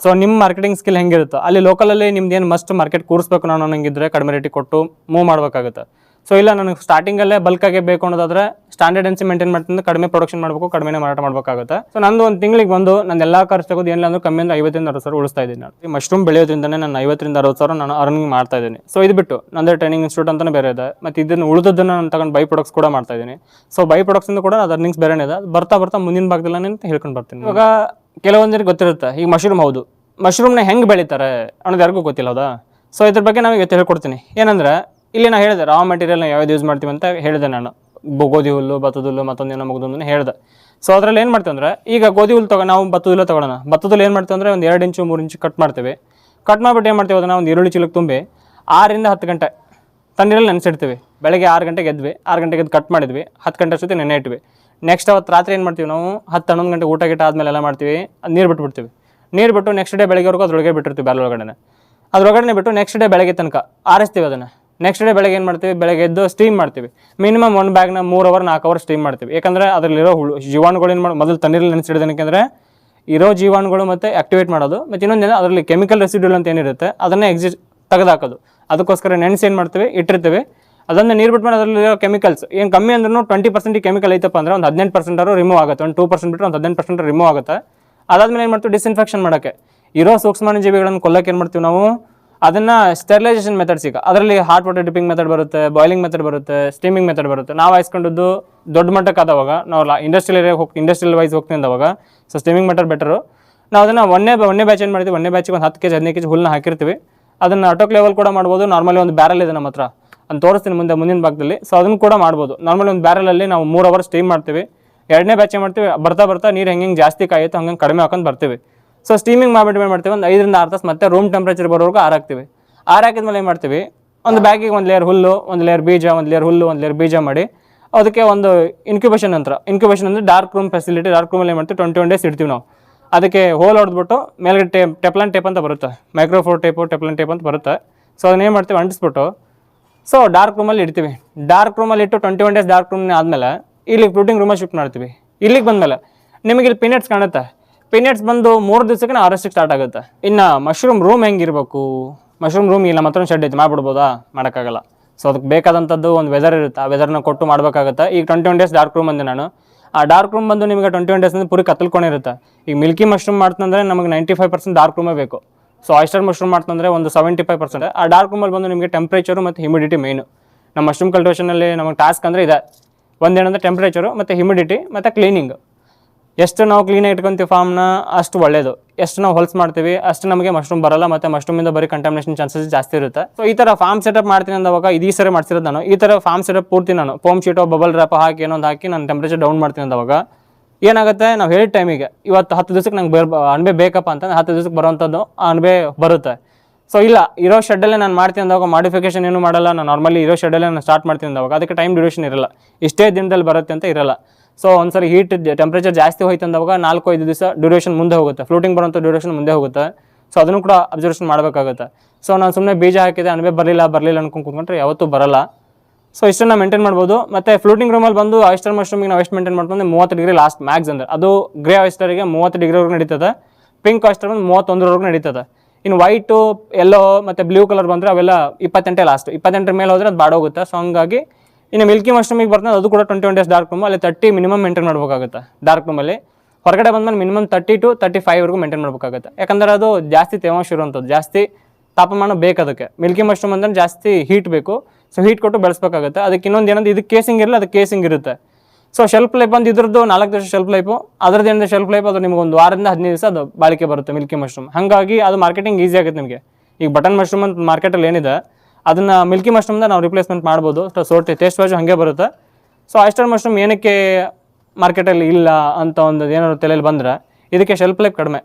ಸೊ ನಿಮ್ಮ ಮಾರ್ಕೆಟಿಂಗ್ ಸ್ಕಿಲ್ ಹೆಂಗಿರುತ್ತೋ, ಅಲ್ಲಿ ಲೋಕಲಲ್ಲಿ ನಿಮ್ದು ಏನು ಮಸ್ಟ್ ಮಾರ್ಕೆಟ್ ಕೂರಿಸ್ಬೇಕು ನಾನು ಅನ್ನಂಗಿದ್ರೆ ಕಡಿಮೆ ರೇಟಿಗೆ ಕೊಟ್ಟು ಮೂವ್ ಮಾಡಬೇಕಾಗುತ್ತೆ. ಸೊ ಇಲ್ಲ, ನನಗೆ ಸ್ಟಾರ್ಟಿಂಗಲ್ಲೇ ಬಲ್ಕಾಗೆ ಬೇಕು ಅನ್ನೋದಾದ್ರೆ ಸ್ಟ್ಯಾಂಡರ್ಡ್ ಎನ್ಸಿ ಮೇಂಟೈನ್ ಮಾಡ್ತೀನಿ ಕಡಿಮೆ ಪ್ರೊಡಕ್ಷನ್ ಮಾಡಬೇಕು ಕಡಿಮೆ ಮಾರಾಟ ಮಾಡಬೇಕಾಗುತ್ತೆ. ಸೊ ನಂದು ಒಂದು ತಿಂಗಳಿಗೆ ಬಂದು ನಾನು ಎಲ್ಲ ಖರ್ಚು ತೆಗೆದು ಏನಿಲ್ಲ ಅಂದ್ರೆ ಕಮ್ಮಿ ಅಂದ್ರೆ ಐವತ್ತರಿಂದ ಅರವತ್ತು ಸಾವಿರ ಉಳಿಸ್ತಾ ಇದ್ದೀನಿ ನಾನು. ಈ ಮಶ್ರೂಮ್ ಬೆಳೆಯೋದ್ರಿಂದನೇ ನಾನು ಐವತ್ತರಿಂದ ಅರವತ್ತು ಸಾವಿರ ನಾನು ಅರ್ನಿಂಗ್ ಮಾಡ್ತಾ ಇದ್ದೀನಿ. ಸೊ ಇದು ಬಿಟ್ಟು ನಂದೇ ಟ್ರೈನಿಂಗ್ ಇನ್ಸ್ಟಿಟ್ಯೂಟ್ ಅಂತಾನೆ ಬೇರೆ ಇದೆ. ಮತ್ತು ಇದನ್ನು ಉಳಿದದ್ದನ್ನು ನಾನು ತಗೊಂಡು ಬೈ ಪ್ರೊಡಕ್ಟ್ಸ್ ಕೂಡ ಮಾಡ್ತಾ ಇದ್ದೀನಿ. ಸೊ ಬೈ ಪ್ರೊಡಕ್ಟ್ಸಿಂದ ಕೂಡ ನಾನು ಅರ್ನಿಂಗ್ಸ್ ಬೇರೆನೇ ಇದೆ. ಬರ್ತಾ ಬರ್ತಾ ಮುಂದಿನ ಭಾಗದಲ್ಲಿ ಅಂತ ಹೇಳ್ಕೊಂಡು ಬರ್ತೀನಿ. ಇವಾಗ ಕೆಲವೊಂದರಿಗೆ ಗೊತ್ತಿರುತ್ತೆ, ಈಗ ಮಶ್ರೂಮ್ ಹೌದು. ಮಶ್ರೂಮ್ನ ಹೆಂಗೆ ಬೆಳೀತಾರೆ ಅನ್ನೋದು ಯಾರಿಗೂ ಗೊತ್ತಿಲ್ಲ ಹೌದಾ? ಸೊ ಇದ್ರ ಬಗ್ಗೆ ನಾವು ಇವತ್ತು ಹೇಳ್ಕೊಡ್ತೀನಿ ಏನಂದ್ರೆ ಇಲ್ಲಿ ನಾನು ಹೇಳಿದೆ ರಾ ಮೆಟೀರಿಯಲ್ನ ಯಾವ್ದು ಯೂಸ್ ಮಾಡ್ತೀವಿ ಅಂತ ಹೇಳಿದೆ ನಾನು. ಗೋಧಿ ಹುಲ್ಲು, ಭತ್ತದ ಹುಲ್ಲು ಮತ್ತೊಂದೇನೋ ಮುಗ್ದೊಂದನ್ನು ಹೇಳಿದೆ. ಸೊ ಅದ್ರಲ್ಲಿ ಏನು ಮಾಡ್ತೀವಿ ಅಂದ್ರೆ, ಈಗ ಗೋಧಿ ಹುಲ್ಲು ತಗೋ ನಾವು ಭತ್ತದ ಹುಲ್ಲು ತಗೊಳ್ಳೋಣ ಭತ್ತದ ಏನು ಮಾಡ್ತೀವಿ ಅಂದರೆ, ಒಂದು ಎರಡು ಇಂಚು, ಮೂರು ಇಂಚು ಕಟ್ ಮಾಡ್ತೀವಿ. ಕಟ್ ಮಾಡಿಬಿಟ್ಟು ಏನು ಮಾಡ್ತೀವಿ, ಅದನ್ನು ಒಂದು ಈರುಳ್ಳಿ ಚೀಲಕ್ಕೆ ತುಂಬಿ ಆರರಿಂದ ಹತ್ತು ಗಂಟೆ ತಣ್ಣೀರಲ್ಲಿ ನೆನೆಸಿಡ್ತೀವಿ. ಬೆಳಗ್ಗೆ ಆರು ಗಂಟೆಗೆ ಎದ್ವಿ. ಆರು ಗಂಟೆಗೆ ಎದ್ದು ಕಟ್ ಮಾಡಿದ್ವಿ. ಹತ್ತು ಗಂಟೆ ಸುತ್ತಿ ನೆನೆ ಇಟ್ವಿ. ನೆಕ್ಸ್ಟ್ ಅವತ್ತು ರಾತ್ರಿ ಏನು ಮಾಡ್ತೀವಿ ನಾವು? ಹತ್ತು ಹನ್ನೊಂದು ಗಂಟೆ ಊಟ ಗಿಟ ಆದಮೇಲೆ ಎಲ್ಲ ಮಾಡ್ತೀವಿ. ನೀರು ಬಿಟ್ಬಿಡ್ತೀವಿ. ನೀರು ಬಿಟ್ಟು ನೆಕ್ಸ್ಟ್ ಡೇ ಬೆಳಗ್ಗೆವರೆಗೂ ಅದ್ರೊಳಗೆ ಬಿಟ್ಟಿರ್ತೀವಿ ಬ್ಯಾಲ್ ಒಳಗಡೆ ಅದ್ರೊಳಗಡೆ ಬಿಟ್ಟು ನೆಕ್ಸ್ಟ್ ಡೇ ಬೆಳಗ್ಗೆ ತನಕ ಆರಿಸ್ತೀವಿ ಅದನ್ನು. ನೆಕ್ಸ್ಟ್ ಡೇ ಬೆಳಗ್ಗೆ ಏನು ಮಾಡ್ತೀವಿ? ಬೆಳಗ್ಗೆ ಎದ್ದು ಸ್ಟೀಮ್ ಮಾಡ್ತೀವಿ. ಮಿನಿಮಮ್ ಒಂದು ಬ್ಯಾಗ್ನ ಮೂರು ಅವರ್ ನಾಲ್ಕು ಅವರ್ ಸ್ಟೀಮ್ ಮಾಡ್ತೀವಿ. ಯಾಕಂದರೆ ಅದರಲ್ಲಿರೋ ಹುಳು, ಜೀವಾಣುಗಳು ಏನು ಮಾಡಿ, ಮೊದಲು ತಣ್ಣೀರಲ್ಲಿ ನೆನೆಸಿಡೋದು ಏನಕ್ಕೆ ಇರೋ ಜೀವಾಣುಗಳು ಮತ್ತು ಆಕ್ಟಿವೇಟ್ ಮಾಡೋದು, ಮತ್ತು ಇನ್ನೊಂದೇನು ಅದರಲ್ಲಿ ಕೆಮಿಕಲ್ ರೆಸಿಡ್ಯೂಲ್ ಅಂತ ಏನಿರುತ್ತೆ, ಅದನ್ನೇ ಎಕ್ಸಿಟ್ ತೆಗೆದಾಕೋದು. ಅದಕ್ಕೋಸ್ಕರ ನೆನೆಸಿ ಏನು ಮಾಡ್ತೀವಿ? ಇಟ್ಟಿರ್ತೀವಿ. ಅದನ್ನು ನೀರು ಬಿಟ್ಮೇಲೆ ಅದರಲ್ಲಿರೋ ಕೆಮಿಕಲ್ಸ್ ಏನು ಕಮ್ಮಿ ಅಂದ್ರೂ ಟ್ವೆಂಟಿ ಪರ್ಸೆಂಟ್ ಕೆಮಿಕಲ್ ಐತಪ್ಪ ಅಂದರೆ ಒಂದು ಹದಿನೆಂಟು ಪರ್ಸೆಂಟ್ ರಿಮೂವ್ ಆಗುತ್ತೆ. ಒಂದು ಟೂ ಪರ್ಸೆಂಟ್ ಬಿಟ್ಟು ಒಂದು ಹದಿನೆಂಟು ಪರ್ಸೆಂಟ್ ರಿಮೂವ್ ಆಗುತ್ತೆ. ಅದಾದಮೇಲೆ ಏನು ಮಾಡ್ತೀವಿ? ಡಿಸ್ಇನ್ಫೆಕ್ಷನ್ ಮಾಡೋಕ್ಕೆ. ಇರೋ ಸೂಕ್ಷ್ಮಾಣು ಜೀವಿಗಳನ್ನು ಕೊಲ್ಲಕ್ಕೆ ಏನು ಮಾಡ್ತೀವಿ ನಾವು? ಅದನ್ನು ಸ್ಟೆರಿಲೈಸೇಷನ್ ಮೆಥಡ್ಸ್ ಈಗ ಅದರಲ್ಲಿ ಹಾಟ್ ವಾಟರ್ ಡಿಪ್ಪಿಂಗ್ ಮೆಥಡ್ ಬರುತ್ತೆ ಬಾಯ್ಲಿಂಗ್ ಮೆಥಡ್ ಬರುತ್ತೆ ಸ್ಟೀಮಿಂಗ್ ಮೆಥಡ್ ಬರುತ್ತೆ. ನಾವು ಆಯ್ಸ್ಕೊಂಡಿದ್ದು ದೊಡ್ಡ ಮಟ್ಟಕ್ಕೆ ಆದವಾಗ ನಾವು ಇಂಡಸ್ಟ್ರಿಯಲ್ ಏರಿಯಾಗೆ ಹೋಗಿ ಇಂಡಸ್ಟ್ರಿಯಲ್ ವೈಸ್ ಹೋಗ್ತೀನಿ ಅಂದವಾಗ ಸೊ ಸ್ಟೀಮಿಂಗ್ ಮೆಥಡ್ ಬೆಟರು ನಾವು ಅದನ್ನು ಒಂದೇ ಒಂದೇ ಬ್ಯಾಚ್ ಏನು ಮಾಡ್ತೀವಿ ಒಂದೇ ಬ್ಯಾಚಿಗೆ ಒಂದು ಹತ್ತು ಕೆ ಜಿ ಹದಿನೈದು ಕೆ ಜಿ ಹುಲ್ಲನ್ನ ಹಾಕಿರ್ತೀವಿ. ಅದನ್ನು ಆಟೋಕ್ ಲೆವೆಲ್ ಕೂಡ ಮಾಡ್ಬೋದು. ನಾರ್ಮಲಿ ಒಂದು ಬ್ಯಾರಲ್ ಇದೆ ನಮ್ಮ ಹತ್ರ ಅಂತ ತೋರಿಸ್ತೀನಿ ಮುಂದೆ ಮುಂದಿನ ಭಾಗದಲ್ಲಿ. ಸೊ ಅದನ್ನು ಕೂಡ ಮಾಡ್ಬೋದು. ನಾರ್ಮಲಿ ಒಂದು ಬ್ಯಾರಲಲ್ಲಿ ನಾವು ಮೂರು ಅವರ್ ಸ್ಟೀಮ್ ಮಾಡ್ತೀವಿ. ಎರಡನೇ ಬ್ಯಾಚ್ ಮಾಡ್ತೀವಿ? ಬರ್ತಾ ಬರ್ತಾ ನೀರು ಹೆಂಗೆ ಜಾಸ್ತಿ ಕಾಯುತ್ತೋ ಹಂಗೆ ಕಡಿಮೆ ಹಾಕೊಂಡು ಬರ್ತೀವಿ. ಸೊ ಸ್ಟೀಮಿಂಗ್ ಮಾಡಿಬಿಟ್ಟು ಏನು ಮಾಡ್ತೀವಿ. ಒಂದು ಐದರಿಂದ ಆರು ತಾಸು ಮತ್ತೆ ರೂಮ್ ಟೆಂಪ್ರೇಚರ್ ಬರೋವರೆಗೂ ಆರಾಕ್ತೀವಿ ಆರಾಕಿದ್ಮೇಲೆ ಏನು ಮಾಡ್ತೀವಿ? ಒಂದು ಬ್ಯಾಗಿಗೆ ಒಂದು ಲೇಯರ್ ಹುಲ್ಲು ಒಂದು ಲೇಯರ್ ಬೀಜ ಒಂದು ಲೇಯರ್ ಹುಲ್ಲು ಒಂದು ಲೇಯರ್ ಬೀಜ ಮಾಡಿ ಅದಕ್ಕೆ ಒಂದು ಇನ್ಕ್ಯುಬೇಷನ್ ನಂತರ ಇನ್ಕ್ಯುಬೇಷನ್ ಅಂದರೆ ಡಾರ್ಕ್ ರೂಮ್ ಫೆಸಿಲಿಟಿ ಡಾರ್ಕ್ ರೂಮಲ್ಲಿ ಏನು ಮಾಡ್ತೀವಿ? ಟ್ವೆಂಟಿ ಒನ್ ಡೇಸ್ ಇಡ್ತೀವಿ ನಾವು. ಅದಕ್ಕೆ ಹೋಲ್ ಹೊಡೆದ್ಬಿಟ್ಟು ಮೇಲ್ಗಡೆ ಟೇಪ್ ಟೆಪ್ಲನ್ ಟೇಪ್ ಅಂತ ಬರುತ್ತೆ. ಮೈಕ್ರೋಫೋರ್ ಟೇಪು ಟೆಪ್ಲನ್ ಟೇಪ್ ಅಂತ ಬರುತ್ತೆ. ಸೊ ಅದನ್ನೇನು ಮಾಡ್ತೀವಿ? ಅಂಟಿಸ್ಬಿಟ್ಟು ಸೊ ಡಾರ್ಕ್ ರೂಮಲ್ಲಿ ಇಡ್ತೀವಿ. ಡಾರ್ಕ್ ರೂಮಲ್ಲಿ ಇಟ್ಟು twenty one days dark room ಆದಮೇಲೆ ಇಲ್ಲಿಗೆ ಫ್ರೂಟಿಂಗ್ ರೂಮಲ್ಲಿ ಶಿಫ್ಟ್ ಮಾಡ್ತೀವಿ. ಇಲ್ಲಿಗೆ ಬಂದಮೇಲೆ ನಿಮಗೆ ಇಲ್ಲಿ ಪಿನೆಟ್ಸ್ ಕಾಣುತ್ತೆ? ಪಿನೆಟ್ಸ್ ಬಂದು ಮೂರು ದಿವಸಕ್ಕೆ ಆರಷ್ಟಕ್ಕೆ ಸ್ಟಾರ್ಟ್ ಆಗುತ್ತೆ. ಇನ್ನು ಮಶ್ರೂಮ್ ರೂಮ್ ಹೆಂಗಿರ್ಬೇಕು? ಮಶ್ರೂಮ್ ರೂಮ್ ಇಲ್ಲ ಮಾತ್ರ ಶೆಡ್ ಐತೆ, ಮಾಡ್ಬಿಡ್ಬೋದಾ? ಮಾಡೋಕ್ಕಾಗಲ್ಲ. ಸೊ ಅದಕ್ಕೆ ಬೇಕಾದಂಥದ್ದು ಒಂದು ವೆದರ್ ಇರುತ್ತೆ. ಆ ವೆದರ್ನ ಕೊಟ್ಟು ಮಾಡಬೇಕಾಗುತ್ತೆ. ಈಗ twenty one days dark room ಅಂದೆ ನಾನು. ಆ ಡಾರ್ಕ್ ರೂಮ್ ಬಂದು ನಿಮಗೆ ಟ್ವೆಂಟಿ ಒನ್ ಡೇಸ್ ಪೂರಿ ಕತ್ತಲ್ಕೊಂಡಿರುತ್ತೆ. ಈಗ ಮಿಲ್ಕಿ ಮಶ್ರೂಮ್ ಮಾಡ್ತಂದ್ರೆ ನಮಗೆ ನೈಂಟಿ ಫೈವ್ ಪರ್ಸೆಂಟ್ ಡಾರ್ಕ್ ರೂಮೇ ಬೇಕು ಸೊ ಆಯಿಸ್ಟರ್ ಮಶ್ರೂಮ್ ಮಾಡ್ತಂದ್ರೆ ಒಂದು ಸೆವೆಂಟಿ ಫೈವ್ ಪರ್ಸೆಂಟ್ ಆ ಡಾರ್ಕ್ ರೂಮಲ್ಲಿ ಬಂದು ನಿಮಗೆ ಟೆಂಪ್ರೇಚರು ಮತ್ತು ಹ್ಯುಮಿಡಿಟಿ ಮೇನು ನಮ್ಮ ಮಶ್ರೂಮ್ ಕಲ್ಟಿವೇಷನಲ್ಲಿ ನಮಗೆ ಟಾಸ್ಕ್ ಅಂದರೆ ಇದೆ. ಒಂದೇನಂದ್ರೆ ಟೆಂಪ್ರೇಚರು ಮತ್ತು ಹ್ಯುಮಿಡಿಟಿ ಮತ್ತು ಕ್ಲೀನಿಂಗ್ ಎಷ್ಟು ನಾವು ಕ್ಲೀನಾಗಿ ಇಟ್ಕೊಂತೀವಿ ಫಾರ್ಮ್ನ ಅಷ್ಟು ಒಳ್ಳೇದು. ಎಷ್ಟು ನಾವು ಹೊಲ್ಸ್ ಮಾಡ್ತೀವಿ, ಅಷ್ಟು ನಮಗೆ ಮಶ್ರೂಮ್ ಬರಲ್ಲ ಮತ್ತು ಮಶ್ರೂಮಿಂದ ಬರೀ ಕಂಟಾಮಿನೇಷನ್ ಚಾನ್ಸಸ್ ಜಾಸ್ತಿ ಇರುತ್ತೆ. ಸೊ ಈ ಥರ ಫಾರ್ಮ್ ಸೆಟಪ್ ಮಾಡ್ತೀನಿ ಅಂದಾಗ ಇದು ಈ ಸರಿ ಮಾಡ್ಸಿರೋದು ನಾನು. ಈ ಥರ ಫಾರ್ಮ್ ಸೆಟಪ್ ಪೂರ್ತಿ ನಾನು. ಫೋಮ್ ಶೀಟೋ ಬಬಲ್ ರ್ಯಾಪ್ ಹಾಕಿ, ಏನೊಂದು ಹಾಕಿ ನಾನು ಟೆಂಪ್ರೇಚರ್ ಡೌನ್ ಮಾಡ್ತೀನಿ ಅಂದಾಗ ಏನಾಗುತ್ತೆ, ನಾವು ಹೇಳಿದ ಟೈಮಿಗೆ ಇವತ್ತು ಹತ್ತು ದಿವಸಕ್ಕೆ ನಂಗೆ ಬರ್ ಅಣಬೆ ಬೇಕಪ್ಪ ಅಂತಂದ್ರೆ ಹತ್ತು ದಿವಸಕ್ಕೆ ಬರೋವಂಥದ್ದು ಅಣಬೆ ಬರುತ್ತೆ. ಸೊ ಇಲ್ಲ, ಇರೋ ಶೆಡ್ಡಲ್ಲೇ ನಾನು ಮಾಡ್ತೀನಿ ಅಂದಾಗ ಮಾಡಿಫಿಕೇಶನ್ ಏನು ಮಾಡಲ್ಲ. ನಾನು ನಾರ್ಮಲಿ ಇರೋ ಶೆಡಲ್ಲೇ ನಾನು ಸ್ಟಾರ್ಟ್ ಮಾಡ್ತೀನಿ ಅಂದಾಗ ಅದಕ್ಕೆ ಟೈಮ್ ಡ್ಯೂರೇಷನ್ ಇರಲ್ಲ. ಇಷ್ಟೇ ದಿನದಲ್ಲಿ ಬರುತ್ತೆ ಅಂತ ಇರಲ್ಲ. ಸೊ ಒಂದ್ಸರಿ ಹೀಟ್ ಟೆಂಪ್ರೇಚರ್ ಜಾಸ್ತಿ ಹೋಯ್ತು ಅಂದಾಗ ನಾಲ್ಕು, ಐದು ದಿವಸ ಡ್ಯೂರೇಷನ್ ಮುಂದೆ ಹೋಗುತ್ತೆ. ಫ್ಲೋಟಿಂಗ್ ಬರೋಂಥ ಡ್ಯೂರೇಷನ್ ಮುಂದೆ ಹೋಗುತ್ತೆ. ಸೊ ಅದನ್ನು ಕೂಡ ಅಬ್ಸರ್ವೇಷನ್ ಮಾಡಬೇಕಾಗುತ್ತೆ. ಸೊ ನಾನು ಸುಮ್ಮನೆ ಬೀಜ ಹಾಕಿದೆ ಅಣಬೆ ಬರಲಿಲ್ಲ ಬರಲಿಲ್ಲ ಅನ್ಕೊಂಡು ಕುತ್ಕೊಂಡ್ರೆ ಯಾವತ್ತೂ ಬರಲ್ಲ. ಸೊ ಇಷ್ಟನ್ನು ಮೇಂಟೈನ್ ಮಾಡ್ಬೋದು. ಮತ್ತು ಫ್ಲೂಟಿಂಗ್ ರೂಮಲ್ಲಿ ಬಂದು ಆಯಿಸ್ಟರ್ ಮಶ್ರೂಮಿಗೆ ನಾವು ಎಷ್ಟು ಮೇಂಟೈನ್ ಮಾಡ್ತಂದ್ರೆ ಮೂವತ್ತು ಡಿಗ್ರಿ ಲಾಸ್ಟ್ ಮ್ಯಾಕ್ಸ್ ಅಂದರೆ. ಅದು ಗ್ರೇ ಆಯಿಸ್ಟರಿಗೆ ಮೂವತ್ತು ಡಿಗ್ರಿವರೆಗೂ ನಡೀತದೆ. ಪಿಂಕ್ ಆಯಿಸ್ಟರ್ ಬಂದು ಮೂವತ್ತೊಂದರವರೆಗೂ ನಡೀತದೆ. ಇನ್ನು ವೈಟು ಎಲ್ಲೋ ಮತ್ತು ಬ್ಲೂ ಕಲರ್ ಬಂದರೆ ಅವೆಲ್ಲ ಇಪ್ಪತ್ತೆಂಟೇ ಲಾಸ್ಟ್ ಇಪ್ಪತ್ತೆಂಟರ ಮೇಲೆ ಹೋದರೆ ಅದು ಬಾಡೋಗುತ್ತೆ. ಸೊ ಹಂಗಾಗಿ ಇನ್ನು ಮಿಲ್ಕಿ ಮಶ್ರೂಮಿಗೆ ಬರ್ತದೆ, ಅದು ಕೂಡ twenty one days dark room ಅಲ್ಲಿ ತರ್ಟಿ ಮಿನಿಮಮ್ ಮೇಂಟೈನ್ ಮಾಡಬೇಕಾಗುತ್ತೆ ಡಾರ್ಕ್ ರೂಮಲ್ಲಿ ಹೊರಗಡೆ ಬಂದ್ಮೇಲೆ ಮಿನಿಮಮ್ ತರ್ಟಿ ಟು ತರ್ಟಿ ಫೈವ್ವರೆಗೂ ಮೇಂಟೈನ್ ಮಾಡಬೇಕಾಗುತ್ತೆ. ಯಾಕಂದ್ರೆ ಅದು ಜಾಸ್ತಿ ತೇವಾಂಶ ಇರುವಂಥದ್ದು, ಜಾಸ್ತಿ ತಾಪಮಾನ ಬೇಕು ಅದಕ್ಕೆ. ಮಿಲ್ಕಿ ಮಶ್ರೂಮ್ ಅಂದ್ರೆ ಜಾಸ್ತಿ ಹೀಟ್ ಬೇಕು ಸೊ ಹೀಟ್ ಕೊಟ್ಟು ಬೆಳೆಸ್ಬೇಕಾಗುತ್ತೆ. ಅದಕ್ಕೆ ಇನ್ನೊಂದು ಏನಂದ್ರೆ, ಇದು ಕೇಸಿಂಗ್ ಇರಲ್ಲ, ಅದು ಕೇಸಿಂಗ್ ಇರುತ್ತೆ. ಸೊ ಶೆಲ್ಫ್ ಲೈಫ್ ಬಂದು ಇದ್ರದ್ದು ನಾಲ್ಕು ದಿವಸ ಶೆಲ್ಫ್ ಲೈಫು ಅದ್ರದ್ದು ಶೆಲ್ಫ್ ಲೈಫ್ ಅದು ನಿಮ್ಗೆ ಒಂದು ವಾರದಿಂದ ಹದಿನೈದು ದಿವಸ ಅದು ಬಾಳಿಕೆ ಬರುತ್ತೆ ಮಿಲ್ಕಿ ಮಶ್ರೂಮ್ ಹಾಗಾಗಿ ಅದು ಮಾರ್ಕೆಟಿಂಗ್ ಈಸಿ ಆಗುತ್ತೆ ನಿಮಗೆ. ಈಗ ಬಟನ್ ಮಶ್ರೂಮ್ ಅಂತ ಮಾರ್ಕೆಟಲ್ಲಿ ಏನಿದೆ ಅದನ್ನ ಮಿಲ್ಕಿ ಮಶ್ರೂಮ್ನ ನಾವು ರಿಪ್ಲೇಸ್ಮೆಂಟ್ ಮಾಡ್ಬೋದು. ಸೊ ಟೇಸ್ಟ್ ವೈಸು ಹಾಗೆ ಬರುತ್ತೆ. ಸೊ ಆಯಿಸ್ಟರ್ ಮಶ್ರೂಮ್ ಏನಕ್ಕೆ ಮಾರ್ಕೆಟಲ್ಲಿ ಇಲ್ಲ ಅಂತ ಒಂದು ಏನಾದ್ರು ತಲೆಯಲ್ಲಿ ಬಂದರೆ ಇದಕ್ಕೆ ಶೆಲ್ಫ್ ಲೈಫ್ ಕಡಿಮೆ.